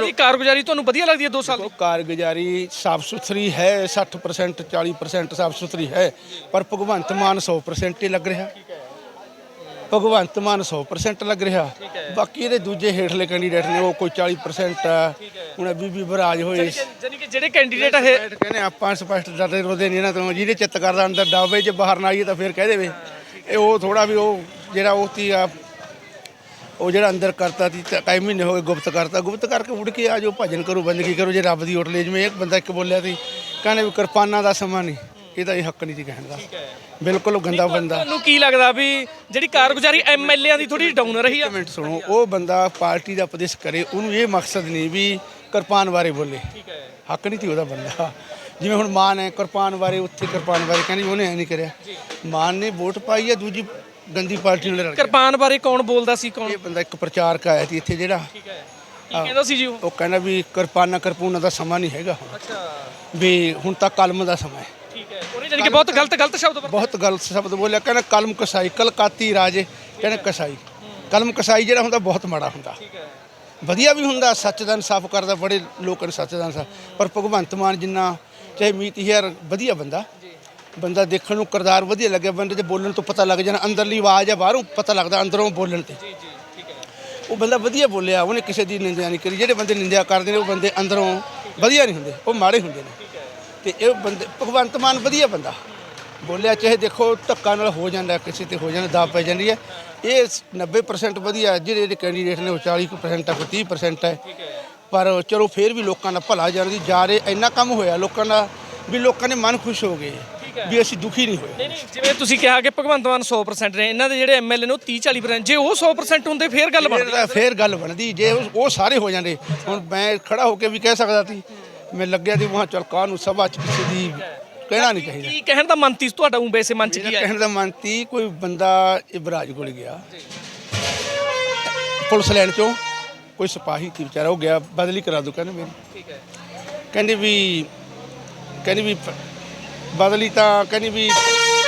Speaker 1: ਦੀ ਕਾਰਗੁਜ਼ਾਰੀ ਤੁਹਾਨੂੰ ਵਧੀਆ ਲੱਗਦੀ ਹੈ 2 ਸਾਲ ਦੀ?
Speaker 6: ਕਾਰਗੁਜ਼ਾਰੀ ਸਾਫ਼ ਸੁਥਰੀ ਹੈ 60% 40% ਸਾਫ਼ ਸੁਥਰੀ ਹੈ ਪਰ ਭਗਵੰਤ ਮਾਨ 100% ਹੀ ਲੱਗ ਰਿਹਾ। ਭਗਵੰਤ ਮਾਨ 100% ਲੱਗ ਰਿਹਾ। ਬਾਕੀ ਇਹਦੇ ਦੂਜੇ ਹੇਠਲੇ ਕੈਂਡੀਡੇਟ ਨੇ ਉਹ ਕੋਈ 40% ਆ। ਹੁਣ ਬੀਬੀ ਬਰਾਜ ਹੋਏ।
Speaker 1: ਜਾਨੀ ਕਿ ਜਿਹੜੇ ਕੈਂਡੀਡੇਟ ਹੈ
Speaker 6: ਕਹਿੰਦੇ ਆਪਾਂ ਸਪਸ਼ਟ ਡਰਦੇ ਰੋਦੇ ਨਹੀਂ ਇਹਨਾਂ ਤੋਂ ਜਿਹਦੇ ਚਿੱਤ ਕਰਦਾ ਅੰਦਰ ਡਾਵੇ ਜੇ ਬਾਹਰ ਨਾ ਆਈਏ ਤਾਂ ਫਿਰ ਕਹਿ ਦੇਵੇ। ਇਹ ਉਹ ਥੋੜਾ ਵੀ ਉਹ ਜਿਹੜਾ ਉਹ ਤੀ ਆ ਉਹ ਜਿਹੜਾ ਅੰਦਰ ਕਰਤਾ ਸੀ ਤਾਂ ਕਈ ਮਹੀਨੇ ਹੋ ਗਏ ਗੁਪਤ ਕਰਤਾ। ਗੁਪਤ ਕਰਕੇ ਉੱਡ ਕੇ ਆ ਜਾਓ ਭਜਨ ਕਰੋ ਬੰਦਗੀ ਕਰੋ ਜੇ ਰੱਬ ਦੀ ਓਟ ਲੈ ਜਿਵੇਂ। ਇੱਕ ਬੰਦਾ ਇੱਕ ਬੋਲਿਆ ਸੀ ਕਹਿੰਦੇ ਵੀ ਕਿਰਪਾਨਾਂ ਦਾ ਸਮਾਂ ਨਹੀਂ। ਇਹਦਾ ਇਹ ਹੱਕ ਨਹੀਂ ਸੀ ਕਹਿਣ ਦਾ। ਬਿਲਕੁਲ ਉਹ ਗੰਦਾ ਬੰਦਾ।
Speaker 1: ਤੁਹਾਨੂੰ ਕੀ ਲੱਗਦਾ ਵੀ ਜਿਹੜੀ ਕਾਰਗੁਜ਼ਾਰੀ ਐਮਐਲਏਆਂ ਦੀ ਥੋੜੀ ਡਾਊਨ ਰਹੀ ਆ?
Speaker 6: ਮਿੰਟ ਸੁਣੋ ਉਹ ਬੰਦਾ ਪਾਰਟੀ ਦਾ ਉਪਦੇਸ਼ ਕਰੇ ਉਹਨੂੰ ਇਹ ਮਕਸਦ ਨਹੀਂ ਵੀ ਕਿਰਪਾਨ ਬਾਰੇ ਬੋਲੇ। ਹੱਕ ਨਹੀਂ ਸੀ ਉਹਦਾ ਬੰਦਾ। ਜਿਵੇਂ ਹੁਣ ਮਾਨ ਹੈ ਕਿਰਪਾਨ ਬਾਰੇ ਉੱਥੇ ਕਿਰਪਾਨ ਬਾਰੇ ਕਹਿੰਦੀ ਉਹਨੇ ਐ ਨਹੀਂ ਕਰਿਆ। ਮਾਨ ਨੇ ਵੋਟ ਪਾਈ ਹੈ ਦੂਜੀ ਗੰਦੀ ਪਾਰਟੀ ਨਾਲ ਰਲ ਗਿਆ।
Speaker 1: ਕਿਰਪਾਨ ਬਾਰੇ ਕੌਣ ਬੋਲਦਾ ਸੀ ਕੌਣ?
Speaker 6: ਇਹ ਬੰਦਾ ਇੱਕ ਪ੍ਰਚਾਰਕ ਆਇਆ ਸੀ ਇੱਥੇ ਜਿਹੜਾ।
Speaker 1: ਕੀ ਕਹਿੰਦਾ ਸੀ ਜੀ ਉਹ?
Speaker 6: ਉਹ ਕਹਿੰਦਾ ਵੀ ਕਿਰਪਾਨਾਂ ਕਿਰਪੂਨਾ ਦਾ ਸਮਾਂ ਨਹੀਂ ਹੈਗਾ ਹੁਣ।
Speaker 1: ਅੱਛਾ।
Speaker 6: ਵੀ ਹੁਣ ਤਾਂ ਕਲਮ ਦਾ ਸਮਾਂ ਹੈ।
Speaker 1: ਠੀਕ ਹੈ। ਉਹਨੇ ਜਾਨੀ ਕਿ ਬਹੁਤ ਗਲਤ ਗਲਤ ਸ਼ਬਦ ਵਰਤੇ।
Speaker 6: ਬਹੁਤ ਗਲਤ ਸ਼ਬਦ ਬੋਲਿਆ। ਕਹਿੰਦਾ ਕਲਮ ਕਸਾਈ ਕਲਕਾਤੀ ਰਾਜੇ ਕਹਿੰਦਾ ਕਸਾਈ। ਕਲਮ ਕਸਾਈ ਜਿਹੜਾ ਹੁੰਦਾ ਬਹੁਤ ਮਾੜਾ ਹੁੰਦਾ। ਵਧੀਆ ਵੀ ਹੁੰਦਾ ਸੱਚ ਦਾ ਇਨਸਾਫ ਕਰਦਾ ਬੜੇ ਲੋਕਾਂ ਨੇ ਸੱਚ ਦਾ ਇਨਸਾਫ ਪਰ ਭਗਵੰਤ ਮਾਨ ਜਿੰਨਾ ਚਾਹੇ ਮੀਤ ਹੀਅਰ ਵਧੀਆ ਬੰਦਾ। ਬੰਦਾ ਦੇਖਣ ਨੂੰ ਕਰਦਾਰ ਵਧੀਆ ਲੱਗਿਆ ਬੰਦੇ ਦੇ ਬੋਲਣ ਤੋਂ ਪਤਾ ਲੱਗ ਜਾਣਾ ਅੰਦਰਲੀ ਆਵਾਜ਼ ਹੈ ਬਾਹਰੋਂ ਪਤਾ ਲੱਗਦਾ ਅੰਦਰੋਂ ਬੋਲਣ ਤੇ। ਉਹ ਬੰਦਾ ਵਧੀਆ ਬੋਲਿਆ ਉਹਨੇ ਕਿਸੇ ਦੀ ਨਿੰਦਿਆ ਨਹੀਂ ਕਰੀ। ਜਿਹੜੇ ਬੰਦੇ ਨਿੰਦਿਆ ਕਰਦੇ ਨੇ ਉਹ ਬੰਦੇ ਅੰਦਰੋਂ ਵਧੀਆ ਨਹੀਂ ਹੁੰਦੇ ਉਹ ਮਾੜੇ ਹੁੰਦੇ ਨੇ। ਤੇ ਇਹ ਬੰਦੇ ਭਗਵੰਤ ਮਾਨ ਵਧੀਆ ਬੰਦਾ। ਬੋਲਿਆ ਚਾਹੇ ਦੇਖੋ ਧੱਕਾ ਨਾਲ ਹੋ ਜਾਂਦਾ ਕਿਸੇ ਤੇ ਹੋ ਜਾਂਦਾ ਦਾਅ ਪੈ ਜਾਂਦੀ ਹੈ। ਇਹ 90% ਵਧੀਆ ਜਿਹੜੇ ਜਿਹੜੇ ਕੈਂਡੀਡੇਟ ਨੇ ਉਹ 40% ਹੈ ਕੋਈ 30% ਹੈ। ਪਰ ਚਲੋ ਫੇਰ ਵੀ ਲੋਕਾਂ ਦਾ ਭਲਾ ਜਾਣ ਦੀ ਜਾ ਰਹੇ ਇੰਨਾ ਕੰਮ ਹੋਇਆ ਲੋਕਾਂ ਦਾ ਵੀ ਲੋਕਾਂ ਦੇ ਮਨ ਖੁਸ਼ ਹੋ ਗਏ। ਵੀ ਅਸੀਂ ਦੁਖੀ ਨਹੀਂ ਹੋਏ।
Speaker 1: ਨਹੀਂ ਨਹੀਂ ਜਿਵੇਂ ਤੁਸੀਂ ਕਿਹਾ ਕਿ ਭਗਵੰਤ ਮਾਨ 100% ਨੇ ਇਹਨਾਂ ਦੇ ਜਿਹੜੇ ਐਮਐਲਏ ਨੇ ਉਹ 30 40% ਜੇ ਉਹ 100% ਹੁੰਦੇ ਫੇਰ ਗੱਲ ਬਣਦੀ।
Speaker 6: ਫੇਰ ਗੱਲ ਬਣਦੀ। ਜੇ ਉਹ ਉਹ ਸਾਰੇ ਹੋ ਜਾਂਦੇ ਹੁਣ ਮੈਂ ਖੜਾ ਹੋ ਕੇ ਵੀ ਕਹਿ ਸਕਦਾ ਸੀ ਮੈਂ ਲੱਗਿਆ ਸੀ ਵਾਂ ਚਲ ਕਾਹਨੂੰ ਸਭਾ ਚ ਕਿਸੇ ਦੀ ਕਹਿਣਾ ਨਹੀਂ ਚਾਹੀਦਾ।
Speaker 1: ਕੀ ਕਹਿਣ ਦਾ ਮਨ ਤੀ ਤੁਹਾਡਾ ਉਹ ਵੈਸੇ ਮਨ ਚ ਕੀ
Speaker 6: ਮੇਰਾ
Speaker 1: ਹੈ
Speaker 6: ਕਹਿਣ ਦਾ ਮਨ ਤੀ ਕੋਈ ਬੰਦਾ ਇਬਰਾਜ ਕੋਲ ਗਿਆ। ਪੁਲਿਸ ਲੈਣ ਚੋਂ ਕੋਈ ਸਿਪਾਹੀ ਸੀ ਵਿਚਾਰਾ ਉਹ ਗਿਆ ਬਦਲੀ ਕਰਾ ਦੋ ਕਹਿੰਦੇ ਮੇਰੀ।
Speaker 1: ਠੀਕ ਹੈ।
Speaker 6: ਕਹਿੰਦੇ ਵੀ ਕਹਿੰਦੀ ਵੀ ਪ- ਬਦਲੀ ਤਾਂ ਕਹਿੰਦੀ ਵੀ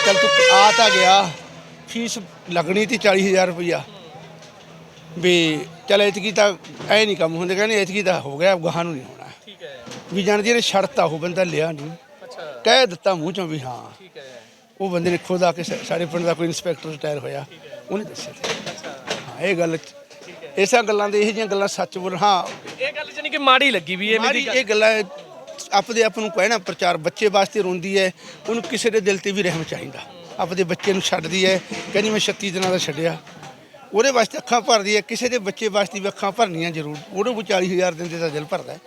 Speaker 6: ਚੱਲ ਤੂੰ ਆ ਤਾਂ ਗਿਆ। ਫੀਸ ਲੱਗਣੀ ਤੀ 40000 ਰੁਪਈਆ। ਵੀ ਚੱਲ ਇਤਕੀ ਤਾਂ ਐ ਨਹੀਂ ਕੰਮ ਹੁੰਦੇ ਕਹਿੰਦੇ ਇਤਕੀ ਤਾਂ ਹੋ ਗਿਆ ਗਾਹਾਂ ਨੂੰ ਨਹੀਂ ਹੋਣਾ।
Speaker 1: ਠੀਕ ਹੈ।
Speaker 6: ਵੀ ਜਾਣ ਜਿਹਨੇ ਛੜਤਾ ਉਹ ਬੰਦਾ ਲਿਆ ਨਹੀਂ
Speaker 1: ਅੱਛਾ।
Speaker 6: ਕਹਿ ਦਿੱਤਾ ਮੂੰਹ ਚੋਂ ਵੀ ਹਾਂ।
Speaker 1: ਠੀਕ ਹੈ।
Speaker 6: ਉਹ ਬੰਦੇ ਨੇ ਖੁਦ ਆ ਕੇ ਸਾਡੇ ਪਿੰਡ ਦਾ ਕੋਈ ਇੰਸਪੈਕਟਰ ਰਿਟਾਇਰ ਹੋਇਆ। ਉਹਨੇ ਦੱਸਿਆ। ਹਾਂ ਇਹ ਗੱਲ ਇਸਾਂ ਗੱਲਾਂ ਦੇ ਇਹ ਜਿਹੀਆਂ ਗੱਲਾਂ ਸੱਚ ਬੋਲ ਹਾਂ।
Speaker 1: ਇਹ ਗੱਲ ਜਾਨੀ ਕਿ ਮਾੜੀ ਲੱਗੀ ਵੀ ਦੀ ਗੱਲ
Speaker 6: ਇਹ ਗੱਲਾਂ ਆਪਦੇ ਆਪ ਨੂੰ ਕਹਿਣਾ ਪ੍ਰਚਾਰ ਬੱਚੇ ਵਾਸਤੇ ਰੋਂਦੀ ਹੈ ਉਹਨੂੰ ਕਿਸੇ ਦੇ ਦਿਲ ਤੇ ਵੀ ਰਹਿਮ ਚਾਹੀਦਾ। ਆਪਦੇ ਬੱਚੇ ਨੂੰ ਛੱਡਦੀ ਹੈ ਕਹਿੰਦੀ ਮੈਂ 36 ਦਿਨਾਂ ਦਾ ਛੱਡਿਆ। ਉਹਦੇ ਵਾਸਤੇ ਅੱਖਾਂ ਭਰਦੀ ਹੈ ਕਿਸੇ ਦੇ ਬੱਚੇ ਵਾਸਤੇ ਵੀ ਅੱਖਾਂ ਭਰਨੀਆਂ ਜ਼ਰੂਰ। ਉਹਨੂੰ ਵੀ 40000 ਦਿੰਦੇ ਤਾਂ ਦਿਲ ਭਰਦਾ ਹੈ।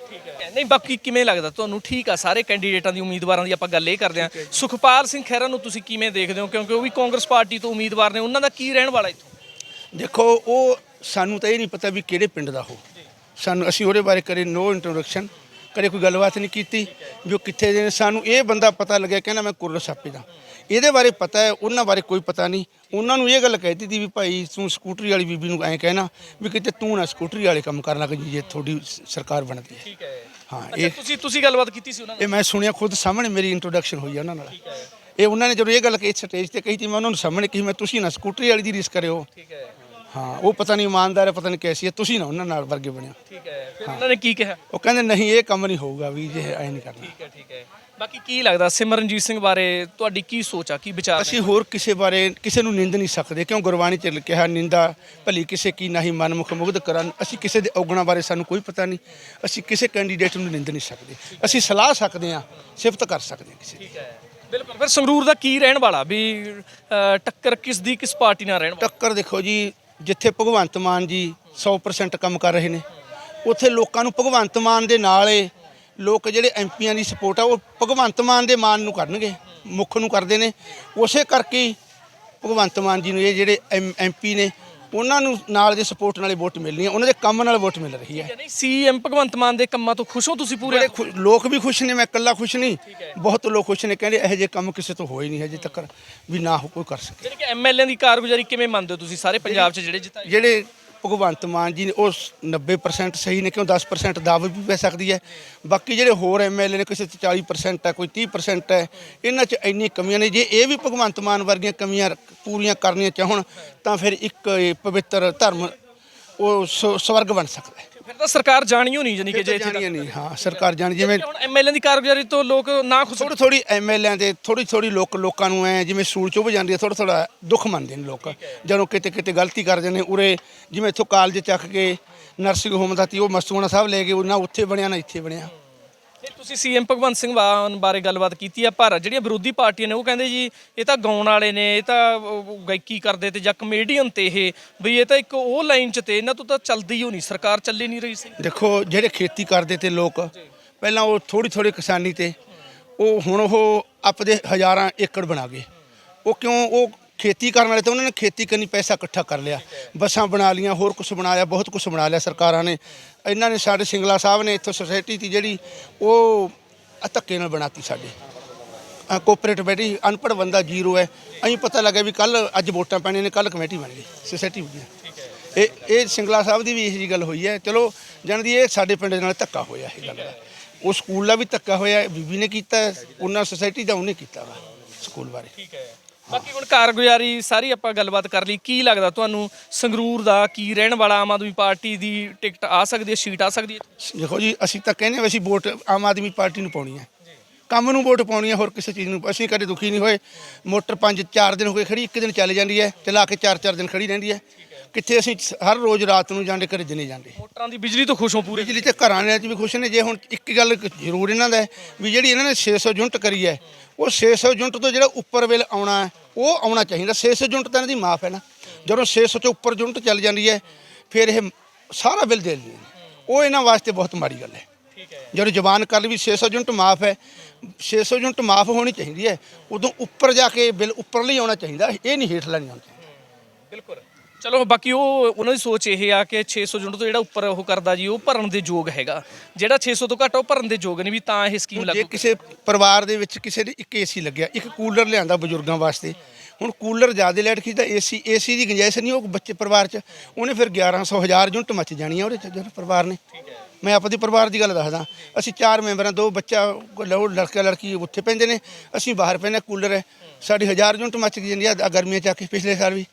Speaker 1: ਨਹੀਂ ਬਾਕੀ ਕਿਵੇਂ ਲੱਗਦਾ? ਤੁਹਾਨੂੰ ਠੀਕ ਆ ਸਾਰੇ ਕੈਂਡੀਡੇਟਾਂ ਦੀ ਉਮੀਦਵਾਰਾਂ ਦੀ ਆਪਾਂ ਗੱਲ ਇਹ ਕਰਦੇ ਹਾਂ। ਸੁਖਪਾਲ ਸਿੰਘ ਖਹਿਰਾ ਨੂੰ ਤੁਸੀਂ ਕਿਵੇਂ ਦੇਖਦੇ ਹੋ? ਕਿਉਂਕਿ ਉਹ ਵੀ ਕਾਂਗਰਸ ਪਾਰਟੀ ਤੋਂ ਉਮੀਦਵਾਰ ਨੇ। ਉਹਨਾਂ ਦਾ ਕੀ ਰਹਿਣ ਵਾਲਾ ਇੱਥੋਂ?
Speaker 6: ਦੇਖੋ ਉਹ ਸਾਨੂੰ ਤਾਂ ਇਹ ਨਹੀਂ ਪਤਾ ਵੀ ਕਿਹੜੇ ਪਿੰਡ ਦਾ ਹੋ ਸਾਨੂੰ ਅਸੀਂ ਉਹਦੇ ਬਾਰੇ ਕਰੇ ਨੋ ਇੰਟਰੋਡਕਸ਼ਨ ਕਦੇ ਕੋਈ ਗੱਲਬਾਤ ਨਹੀਂ ਕੀਤੀ ਵੀ ਉਹ ਕਿੱਥੇ ਦੇ ਨੇ। ਸਾਨੂੰ ਇਹ ਬੰਦਾ ਪਤਾ ਲੱਗਿਆ ਕਹਿੰਦਾ ਮੈਂ ਕੁਰਲ ਸਾਪੇ ਦਾ। ਇਹਦੇ ਬਾਰੇ ਪਤਾ ਹੈ ਉਹਨਾਂ ਬਾਰੇ ਕੋਈ ਪਤਾ ਨਹੀਂ। ਉਹਨਾਂ ਨੂੰ ਇਹ ਗੱਲ ਕਹਿਤੀ ਸੀ ਵੀ ਭਾਈ ਤੂੰ ਸਕੂਟਰੀ ਵਾਲੀ ਬੀਬੀ ਨੂੰ ਐਂ ਕਹਿਣਾ ਵੀ ਕਿਤੇ ਤੂੰ ਨਾ ਸਕੂਟਰੀ ਵਾਲੇ ਕੰਮ ਕਰਨ ਲੱਗ ਜੀ ਜੇ ਤੁਹਾਡੀ ਸ- ਸਰਕਾਰ ਬਣਦੀ ਹੈ।
Speaker 1: ਠੀਕ ਹੈ।
Speaker 6: ਹਾਂ ਇਹ
Speaker 1: ਤੁਸੀਂ ਤੁਸੀਂ ਗੱਲਬਾਤ ਕੀਤੀ ਸੀ ਉਹਨਾਂ ਨਾਲ?
Speaker 6: ਇਹ ਮੈਂ ਸੁਣਿਆ ਖੁਦ ਸਾਹਮਣੇ ਮੇਰੀ ਇੰਟਰੋਡਕਸ਼ਨ ਹੋਈ ਆ ਉਹਨਾਂ ਨਾਲ। ਇਹ ਉਹਨਾਂ ਨੇ ਜਦੋਂ ਇਹ ਗੱਲ ਕਹੀ ਸਟੇਜ ਤੇ ਕਹੀ ਤੀ ਮੈਂ ਉਹਨਾਂ ਨੂੰ ਸਾਹਮਣੇ ਕਹੀ ਮੈਂ ਤੁਸੀਂ ਨਾ ਸਕੂਟਰੀ ਵਾਲੀ ਦੀ ਰੀਸ ਕਰਿਓ।
Speaker 1: ਠੀਕ ਹੈ।
Speaker 6: ਹਾਂ ਉਹ ਪਤਾ ਨਹੀਂ ਇਮਾਨਦਾਰ ਹੈ ਪਤਾ ਨਹੀਂ ਕੈਸੀ ਹੈ ਤੁਸੀਂ ਨਾ ਉਹਨਾਂ ਨਾਲ ਵਰਗੇ ਬਣਿਓ।
Speaker 1: ਠੀਕ ਹੈ ਫਿਰ ਉਹਨਾਂ ਨੇ ਕੀ ਕਿਹਾ?
Speaker 6: ਉਹ ਕਹਿੰਦੇ ਨਹੀਂ ਇਹ ਕੰਮ ਨਹੀਂ ਹੋਊਗਾ ਵੀ ਜੇ ਐ ਨਹੀਂ ਕਰਨਾ।
Speaker 1: ਠੀਕ ਹੈ ਠੀਕ ਹੈ। ਬਾਕੀ ਕੀ ਲੱਗਦਾ ਸਿਮਰਨਜੀਤ ਸਿੰਘ ਬਾਰੇ ਤੁਹਾਡੀ ਕੀ ਸੋਚ ਆ ਕੀ ਵਿਚਾਰ?
Speaker 6: ਅਸੀਂ ਹੋਰ ਕਿਸੇ ਬਾਰੇ ਕਿਸੇ ਨੂੰ ਨਿੰਦ ਨਹੀਂ ਸਕਦੇ ਕਿਉਂ ਗੁਰਬਾਣੀ ਚ ਕਿਹਾ ਨਿੰਦਾ ਭਲੀ ਕਿਸੇ ਕੀ ਨਹੀਂ ਮਨਮੁਖ ਮੁਗਧ ਕਰਨ। ਅਸੀਂ ਕਿਸੇ ਦੇ ਔਗਣਾ ਬਾਰੇ ਸਾਨੂੰ ਕੋਈ ਪਤਾ ਨਹੀਂ। ਅਸੀਂ ਕਿਸੇ ਕੈਂਡੀਡੇਟ ਨੂੰ ਨਿੰਦ ਨਹੀਂ ਸਕਦੇ। ਅਸੀਂ ਸਲਾਹ ਸਕਦੇ ਹਾਂ ਸਿਫਤ ਕਰ ਸਕਦੇ ਹਾਂ ਕਿਸੇ ਦੀ।
Speaker 1: ਠੀਕ ਹੈ। ਬਿਲਕੁਲ ਫਿਰ ਸੰਗਰੂਰ ਦਾ ਕੀ ਰਹਿਣ ਵਾਲਾ? ਵੀ ਅ, ਟੱਕਰ ਕਿਸ ਦੀ ਕਿਸ ਪਾਰਟੀ ਨਾਲ ਰਹਿਣ ਵਾਲਾ?
Speaker 6: ਟੱਕਰ ਦੇਖੋ ਜੀ ਜਿੱਥੇ ਭਗਵੰਤ ਮਾਨ ਜੀ 100% ਕੰਮ ਕਰ ਰਹੇ ਨੇ, ਉੱਥੇ ਲੋਕਾਂ ਨੂੰ ਭਗਵੰਤ ਮਾਨ ਦੇ ਨਾਲ ਏ, ਲੋਕ ਜਿਹੜੇ ਐਮਪੀਆਂ ਦੀ ਸਪੋਰਟ ਆ, ਉਹ ਭਗਵੰਤ ਮਾਨ ਦੇ ਮਾਨ ਨੂੰ ਕਰਨਗੇ, ਮੁੱਖ ਨੂੰ ਕਰਦੇ ਨੇ। ਉਸੇ ਕਰਕੇ ਹੀ ਭਗਵੰਤ ਮਾਨ ਜੀ ਨੂੰ ਇਹ ਜਿਹੜੇ ਐਮਪੀ ਨੇ ਉਹਨਾਂ ਨੂੰ ਨਾਲ ਦੇ ਸਪੋਰਟ ਨਾਲੇ ਵੋਟ ਮਿਲਣੀ ਹੈ ਉਹਨਾਂ ਦੇ ਕੰਮ ਨਾਲ ਵੋਟ ਮਿਲ ਰਹੀ ਹੈ।
Speaker 1: ਸੀਐਮ ਭਗਵੰਤ ਮਾਨ ਦੇ ਕੰਮਾਂ ਤੋਂ ਖੁਸ਼ ਹੋ ਤੁਸੀਂ ਪੂਰੇ?
Speaker 6: ਬੜੇ ਲੋਕ ਵੀ ਖੁਸ਼ ਨੇ ਮੈਂ ਇਕੱਲਾ ਖੁਸ਼ ਨਹੀਂ। ਬਹੁਤ ਲੋਕ ਖੁਸ਼ ਨੇ ਕਹਿੰਦੇ ਇਹੋ ਜਿਹੇ ਕੰਮ ਕਿਸੇ ਤੋਂ ਹੋਏ ਨਹੀਂ ਹਜੇ ਤੱਕ ਵੀ ਨਾ ਕੋਈ ਕਰ ਸਕੇ।
Speaker 1: ਜਾਨੀ ਕਿ ਐਮਐਲਏ ਦੀ ਕਾਰਗੁਜ਼ਾਰੀ ਕਿਵੇਂ ਮੰਨਦੇ ਹੋ ਤੁਸੀਂ ਸਾਰੇ ਪੰਜਾਬ 'ਚ ਜਿਹੜੇ ਜਿੱਤਾਏ
Speaker 6: ਜਿਹੜੇ ਭਗਵੰਤ ਮਾਨ ਜੀ ਨੇ, ਉਹ 90% ਸਹੀ ਨੇ, ਕਿਉਂ 10% ਦਾਅਵੇ ਵੀ ਪੈ ਸਕਦੀ ਹੈ? ਬਾਕੀ ਜਿਹੜੇ ਹੋਰ ਐਮਐਲਏ ਨੇ, ਕਿਸੇ 'ਚ 40% ਹੈ, ਕੋਈ 30% ਹੈ, ਇਹਨਾਂ 'ਚ ਇੰਨੀ ਕਮੀਆਂ ਨੇ, ਜੇ ਇਹ ਵੀ ਭਗਵੰਤ ਮਾਨ ਵਰਗੀਆਂ ਕਮੀਆਂ ਪੂਰੀਆਂ ਕਰਨੀਆਂ ਚਾਹਣ, ਤਾਂ ਫਿਰ ਇੱਕ ਪਵਿੱਤਰ ਧਰਮ ਉਹ ਸ- ਸਵਰਗ ਬਣ ਸਕਦਾ ਹੈ।
Speaker 1: ਫਿਰ ਤਾਂ ਸਰਕਾਰ ਜਾਣੀ ਨਹੀਂ ਜਾਨੀ ਕਿ ਜੇ ਇੱਥੇ
Speaker 6: ਜਾਣੀਆਂ ਨਹੀਂ। ਹਾਂ ਸਰਕਾਰ ਜਾਣੀ ਜਿਵੇਂ
Speaker 1: ਹੁਣ ਐਮਐਲਏ ਦੀ ਕਾਰਗੁਜ਼ਾਰੀ ਤੋਂ ਲੋਕ ਨਾ ਖੁਸ਼
Speaker 6: ਥੋੜੀ ਥੋੜੀ ਐਮਐਲਏ ਦੇ ਥੋੜੀ ਥੋੜੀ ਲੋਕ ਲੋਕਾਂ ਨੂੰ ਐ ਜਿਵੇਂ ਸੂਲ ਚੁੱਭ ਜਾਂਦੀ ਹੈ ਥੋੜਾ ਥੋੜਾ ਦੁੱਖ ਮੰਨਦੇ ਨੇ ਲੋਕ। ਜਦੋਂ ਕਿਤੇ ਕਿਤੇ ਗਲਤੀ ਕਰਦੇ ਨੇ ਉਰੇ ਜਿਵੇਂ ਇੱਥੋਂ ਕਾਲਜ ਚੱਕ ਕੇ ਨਰਸਿੰਗ ਹੋਮ ਦਾ ਤੀ ਉਹ ਮਸਤੂਆਣਾ ਸਾਹਿਬ ਲੈ ਕੇ ਉਹ ਨਾ ਉੱਥੇ ਬਣਿਆ ਨਾ ਇੱਥੇ ਬਣਿਆ।
Speaker 1: ਨਹੀਂ, ਤੁਸੀਂ ਸੀਐਮ ਭਗਵੰਤ ਸਿੰਘ ਮਾਨ ਬਾਰੇ ਗੱਲਬਾਤ ਕੀਤੀ ਆ ਪਰ ਜਿਹੜੀਆਂ ਵਿਰੋਧੀ ਪਾਰਟੀਆਂ ਨੇ ਉਹ ਕਹਿੰਦੇ ਜੀ ਇਹ ਤਾਂ ਗਾਉਣ ਵਾਲੇ ਨੇ ਇਹ ਤਾਂ ਉਹ ਗਾਇਕੀ ਕਰਦੇ ਤੇ ਜਾਂ ਕਮੇਡੀਅਨ ਤੇ ਇਹ ਵੀ ਇਹ ਤਾਂ ਇੱਕ ਉਹ ਲਾਈਨ 'ਚ ਤੇ ਇਹਨਾਂ ਤੋਂ ਤਾਂ ਚੱਲਦੀ ਹੋ ਨਹੀਂ ਸਰਕਾਰ ਚੱਲੇ ਨਹੀਂ ਰਹੀ ਸੀ।
Speaker 6: ਦੇਖੋ ਜਿਹੜੇ ਖੇਤੀ ਕਰਦੇ ਤੇ ਲੋਕ ਪਹਿਲਾਂ ਉਹ ਥੋੜੀ ਥੋੜੀ ਕਿਸਾਨੀ ਤੇ ਉਹ ਹੁਣ ਉਹ ਆਪਦੇ ਹਜ਼ਾਰਾਂ ਏਕੜ ਬਣਾ ਗਏ। ਉਹ ਕਿਉਂ ਉਹ ਖੇਤੀ ਕਰਨ ਵਾਲੇ ਤੇ ਉਹਨਾਂ ਨੇ ਖੇਤੀ ਕਰਨੀ, ਪੈਸਾ ਇਕੱਠਾ ਕਰ ਲਿਆ। ਬੱਸਾਂ ਬਣਾ ਲੀਆਂ ਹੋਰ ਕੁਝ ਬਣਾਇਆ ਬਹੁਤ ਕੁਝ ਬਣਾ ਲਿਆ ਸਰਕਾਰਾਂ ਨੇ। ਇਹਨਾਂ ਨੇ ਸਾਡੇ ਸਿੰਗਲਾ ਸਾਹਿਬ ਨੇ ਇੱਥੋਂ ਸੁਸਾਇਟੀ ਦੀ ਜਿਹੜੀ, ਉਹ ਧੱਕੇ ਨਾਲ ਬਣਾਤੀ ਸਾਡੇ। ਕੋਆਪਰੇਟਿਵ ਬੈਠੀ, ਅਨਪੜ੍ਹ ਬੰਦਾ ਜ਼ੀਰੋ ਹੈ। ਅਸੀਂ ਪਤਾ ਲੱਗਿਆ ਵੀ ਕੱਲ ਅੱਜ ਵੋਟਾਂ ਪੈਣੀਆਂ ਨੇ ਕੱਲ ਕਮੇਟੀ ਬਣ ਗਈ ਸੁਸਾਇਟੀ ਬਣੀ ਇਹ ਇਹ ਸਿੰਗਲਾ ਸਾਹਿਬ ਦੀ ਵੀ ਇਹੋ ਜਿਹੀ ਗੱਲ ਹੋਈ ਹੈ। ਚਲੋ ਜਾਣਦੀ ਇਹ ਸਾਡੇ ਪਿੰਡ ਨਾਲ ਧੱਕਾ ਹੋਇਆ ਇਹ ਗੱਲ ਦਾ। ਉਹ ਸਕੂਲ ਦਾ ਵੀ ਧੱਕਾ ਹੋਇਆ, ਬੀਬੀ ਨੇ ਕੀਤਾ, ਉਹਨਾਂ ਸੁਸਾਇਟੀ ਦਾ ਉਹਨੇ ਕੀਤਾ ਵਾ, ਸਕੂਲ ਬਾਰੇ।
Speaker 1: ਠੀਕ ਹੈ। ਬਾਕੀ ਹੁਣ ਕਾਰਗੁਜ਼ਾਰੀ ਸਾਰੀ ਆਪਾਂ ਗੱਲਬਾਤ ਕਰ ਲਈ। ਕੀ ਲੱਗਦਾ ਤੁਹਾਨੂੰ ਸੰਗਰੂਰ ਦਾ ਕੀ ਰਹਿਣ ਵਾਲਾ ਆਮ ਆਦਮੀ ਪਾਰਟੀ ਦੀ ਟਿਕਟ ਆ ਸਕਦੀ ਹੈ ਸੀਟ ਆ ਸਕਦੀ ਹੈ?
Speaker 6: ਦੇਖੋ ਜੀ ਅਸੀਂ ਤਾਂ ਕਹਿੰਦੇ ਹਾਂ ਵੀ ਅਸੀਂ ਵੋਟ ਆਮ ਆਦਮੀ ਪਾਰਟੀ ਨੂੰ ਪਾਉਣੀ ਹੈ। ਕੰਮ ਨੂੰ ਵੋਟ ਪਾਉਣੀ ਹੈ ਹੋਰ ਕਿਸੇ ਚੀਜ਼ ਨੂੰ ਅਸੀਂ ਕਦੇ ਦੁਖੀ ਨਹੀਂ ਹੋਏ। ਮੋਟਰ ਪੰਜ ਚਾਰ ਦਿਨ ਹੋ ਗਏ ਖੜੀ ਇੱਕ ਦਿਨ ਚੱਲ ਜਾਂਦੀ ਹੈ ਚਲਾ ਕੇ ਚਾਰ ਚਾਰ ਦਿਨ ਖੜੀ ਰਹਿੰਦੀ ਹੈ। ਕਿੱਥੇ ਅਸੀਂ ਹਰ ਰੋਜ਼ ਰਾਤ ਨੂੰ ਜਾਂਦੇ ਘਰੇ ਦਿਨੇ ਜਾਂਦੇ।
Speaker 1: ਮੋਟਰਾਂ ਦੀ ਬਿਜਲੀ ਤੋਂ ਖੁਸ਼ ਹੋ ਪੂਰੇ
Speaker 6: ਬਿਜਲੀ ਤੇ ਘਰਾਂ ਵਾਲਿਆਂ 'ਚ ਵੀ ਖੁਸ਼ ਨੇ। ਜੇ ਹੁਣ ਇੱਕ ਗੱਲ ਕ- ਜ਼ਰੂਰ ਇਹਨਾਂ ਦਾ ਹੈ ਵੀ ਜਿਹੜੀ ਇਹਨਾਂ ਨੇ 600 ਯੂਨਿਟ ਕਰੀ ਹੈ ਉਹ 600 ਯੂਨਿਟ ਤੋਂ ਜਿਹੜਾ ਉੱਪਰ ਬਿੱਲ ਆਉਣਾ ਉਹ ਆਉਣਾ ਚਾਹੀਦਾ। 600 ਯੂਨਿਟ ਤਾਂ ਇਹਨਾਂ ਦੀ ਮਾਫ ਹੈ ਨਾ। ਜਦੋਂ 600 ਤੋਂ ਉੱਪਰ ਯੂਨਿਟ ਚੱਲ ਜਾਂਦੀ ਹੈ ਫਿਰ ਇਹ ਸਾਰਾ ਬਿੱਲ ਦੇ ਲੈਂਦੇ ਉਹ ਇਹਨਾਂ ਵਾਸਤੇ ਬਹੁਤ ਮਾੜੀ ਗੱਲ ਹੈ। ਜਦੋਂ ਜ਼ਬਾਨ ਕਰ ਲਈ ਵੀ 600 ਯੂਨਿਟ ਮਾਫ ਹੈ 600 ਯੂਨਿਟ ਮਾਫ ਹੋਣੀ ਚਾਹੀਦੀ ਹੈ ਉਦੋਂ ਉੱਪਰ ਜਾ ਕੇ ਬਿੱਲ ਉੱਪਰ ਲਈ ਆਉਣਾ ਚਾਹੀਦਾ ਇਹ ਨਹੀਂ ਹੇਠ ਲੈਣੀ ਆਉਣਾ
Speaker 1: ਬਿਲਕੁਲ। ਚਲੋ ਬਾਕੀ ਉਹ ਉਹਨਾਂ ਦੀ ਸੋਚ ਇਹ ਆ ਕਿ 600 ਯੂਨਿਟ ਤੋਂ ਜਿਹੜਾ ਉੱਪਰ ਉਹ ਕਰਦਾ ਜੀ ਉਹ ਭਰਨ ਦੇ ਯੋਗ ਹੈਗਾ। ਜਿਹੜਾ 600 ਤੋਂ ਘੱਟ ਉਹ ਭਰਨ ਦੇ ਯੋਗ ਨਹੀਂ ਵੀ ਤਾਂ ਇਹ ਸਕੀਮ
Speaker 6: ਜੇ
Speaker 1: ਲਾਗੂ
Speaker 6: ਕਿਸੇ ਪਰਿਵਾਰ ਦੇ ਵਿੱਚ ਕਿਸੇ ਦੇ ਇੱਕ ਏਸੀ ਲੱਗਿਆ ਇੱਕ ਕੂਲਰ ਲਿਆਂਦਾ ਬਜ਼ੁਰਗਾਂ ਵਾਸਤੇ ਹੁਣ ਕੂਲਰ ਜ਼ਿਆਦਾ ਲਾਈਟ ਖਿੱਚਦਾ ਏਸੀ ਏਸੀ ਦੀ ਗੁੰਜਾਇਸ਼ ਨਹੀਂ ਉਹ ਬੱਚੇ ਪਰਿਵਾਰ 'ਚ ਉਹਨੇ ਫਿਰ 1100 1000 ਯੂਨਿਟ ਮੱਚ ਜਾਣੀ ਆ ਉਹਦੇ 'ਚ ਜਿਹੜੇ ਪਰਿਵਾਰ ਨੇ। ਮੈਂ ਆਪਣੀ ਪਰਿਵਾਰ ਦੀ ਗੱਲ ਦੱਸਦਾ ਅਸੀਂ ਚਾਰ ਮੈਂਬਰਾਂ ਦੋ ਬੱਚਾ ਲਓ ਲੜਕਾ ਲੜਕੀ ਉੱਥੇ ਪੈਂਦੇ ਨੇ ਅਸੀਂ ਬਾਹਰ ਪੈਂਦੇ ਕੂਲਰ ਹੈ ਸਾਡੀ 1000 ਯੂਨਿਟ ਮੱਚ ਜਾਂਦੀ ਆ ਆਹ ਗਰਮੀਆਂ ਚ ਆ ਕੇ ਪਿਛਲੇ ਸਾਲ ਵੀ।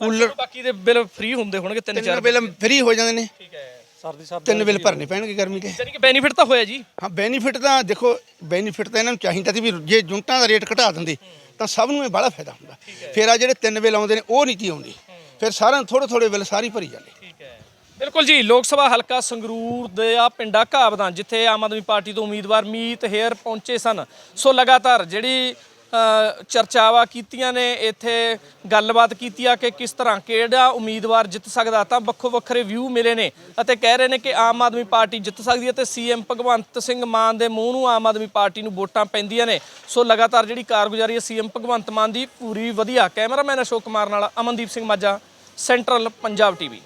Speaker 6: ਕੂਲਰ
Speaker 1: ਬਾਕੀ ਦੇ ਬਿੱਲ ਫ੍ਰੀ ਹੁੰਦੇ ਹੋਣਗੇ ਤਿੰਨ
Speaker 6: ਤਿੰਨ
Speaker 1: ਚਾਰ
Speaker 6: ਬਿੱਲ ਫ੍ਰੀ ਹੋ ਜਾਂਦੇ ਨੇ।
Speaker 1: ਠੀਕ ਹੈ
Speaker 5: ਸਰਦੀ ਸਰਦੀ
Speaker 6: ਤਿੰਨ ਬਿੱਲ ਭਰਨੇ ਪੈਣਗੇ ਗਰਮੀ ਦੇ।
Speaker 1: ਯਾਨੀ ਕਿ ਬੈਨੀਫਿਟ ਤਾਂ ਹੋਇਆ ਜੀ।
Speaker 6: ਹਾਂ ਬੈਨੀਫਿਟ ਤਾਂ ਦੇਖੋ ਬੈਨੀਫਿਟ ਤਾਂ ਇਹਨਾਂ ਨੂੰ ਚਾਹੀਦਾ ਸੀ ਵੀ ਜੇ ਯੂਨਿਟਾਂ ਦਾ ਰੇਟ ਘਟਾ ਦਿੰਦੇ ਤਾਂ ਸਭ ਨੂੰ ਇਹ ਬੜਾ ਫਾਇਦਾ ਹੁੰਦਾ। ਫਿਰ ਆ ਜਿਹੜੇ ਤਿੰਨ ਬਿੱਲ ਆਉਂਦੇ ਨੇ ਉਹ ਨਹੀਂ ਤੀ ਆਉਂਦੀ। ਫਿਰ ਸਾਰਿਆਂ ਨੂੰ ਥੋੜੇ ਥੋੜੇ ਬਿੱਲ ਸਾਰੀ ਭਰੀ ਜਾਂਦੇ।
Speaker 1: ਠੀਕ ਹੈ। ਬਿਲਕੁਲ ਜੀ ਲੋਕ ਸਭਾ ਹਲਕਾ ਸੰਗਰੂਰ ਦੇ ਆ ਪਿੰਡਾ ਘਾਵਦਾਂ ਜਿੱਥੇ ਆਮ ਆਦਮੀ ਪਾਰਟੀ ਤੋਂ ਉਮੀਦਵਾਰ ਮੀਤ ਹੇਅਰ ਪਹੁੰਚੇ ਸਨ। ਸੋ ਲਗਾਤਾਰ ਜਿਹੜੀ ਚਰਚਾਵਾਂ ਕੀਤੀਆਂ ਨੇ, ਇੱਥੇ ਗੱਲਬਾਤ ਕੀਤੀ ਆ ਕਿ ਕਿਸ ਤਰ੍ਹਾਂ ਕਿਹੜਾ ਉਮੀਦਵਾਰ ਜਿੱਤ ਸਕਦਾ, ਤਾਂ ਵੱਖੋ ਵੱਖਰੇ ਵਿਊ ਮਿਲੇ ਨੇ ਅਤੇ ਕਹਿ ਰਹੇ ਨੇ ਕਿ ਆਮ ਆਦਮੀ ਪਾਰਟੀ ਜਿੱਤ ਸਕਦੀ ਹੈ ਤੇ ਸੀਐਮ ਭਗਵੰਤ ਸਿੰਘ ਮਾਨ ਦੇ ਮੂੰਹ ਨੂੰ ਆਮ ਆਦਮੀ ਪਾਰਟੀ ਨੂੰ ਵੋਟਾਂ ਪੈਂਦੀਆਂ ਨੇ। ਸੋ ਲਗਾਤਾਰ ਜਿਹੜੀ ਕਾਰਗੁਜ਼ਾਰੀ ਹੈ ਸੀਐਮ ਭਗਵੰਤ ਮਾਨ ਦੀ, ਪੂਰੀ ਵਧੀਆ। ਕੈਮਰਾਮੈਨ ਅਸ਼ੋਕ ਕੁਮਾਰ ਨਾਲ ਅਮਨਦੀਪ ਸਿੰਘ ਮਾਝਾ ਸੈਂਟਰਲ ਪੰਜਾਬ ਟੀਵੀ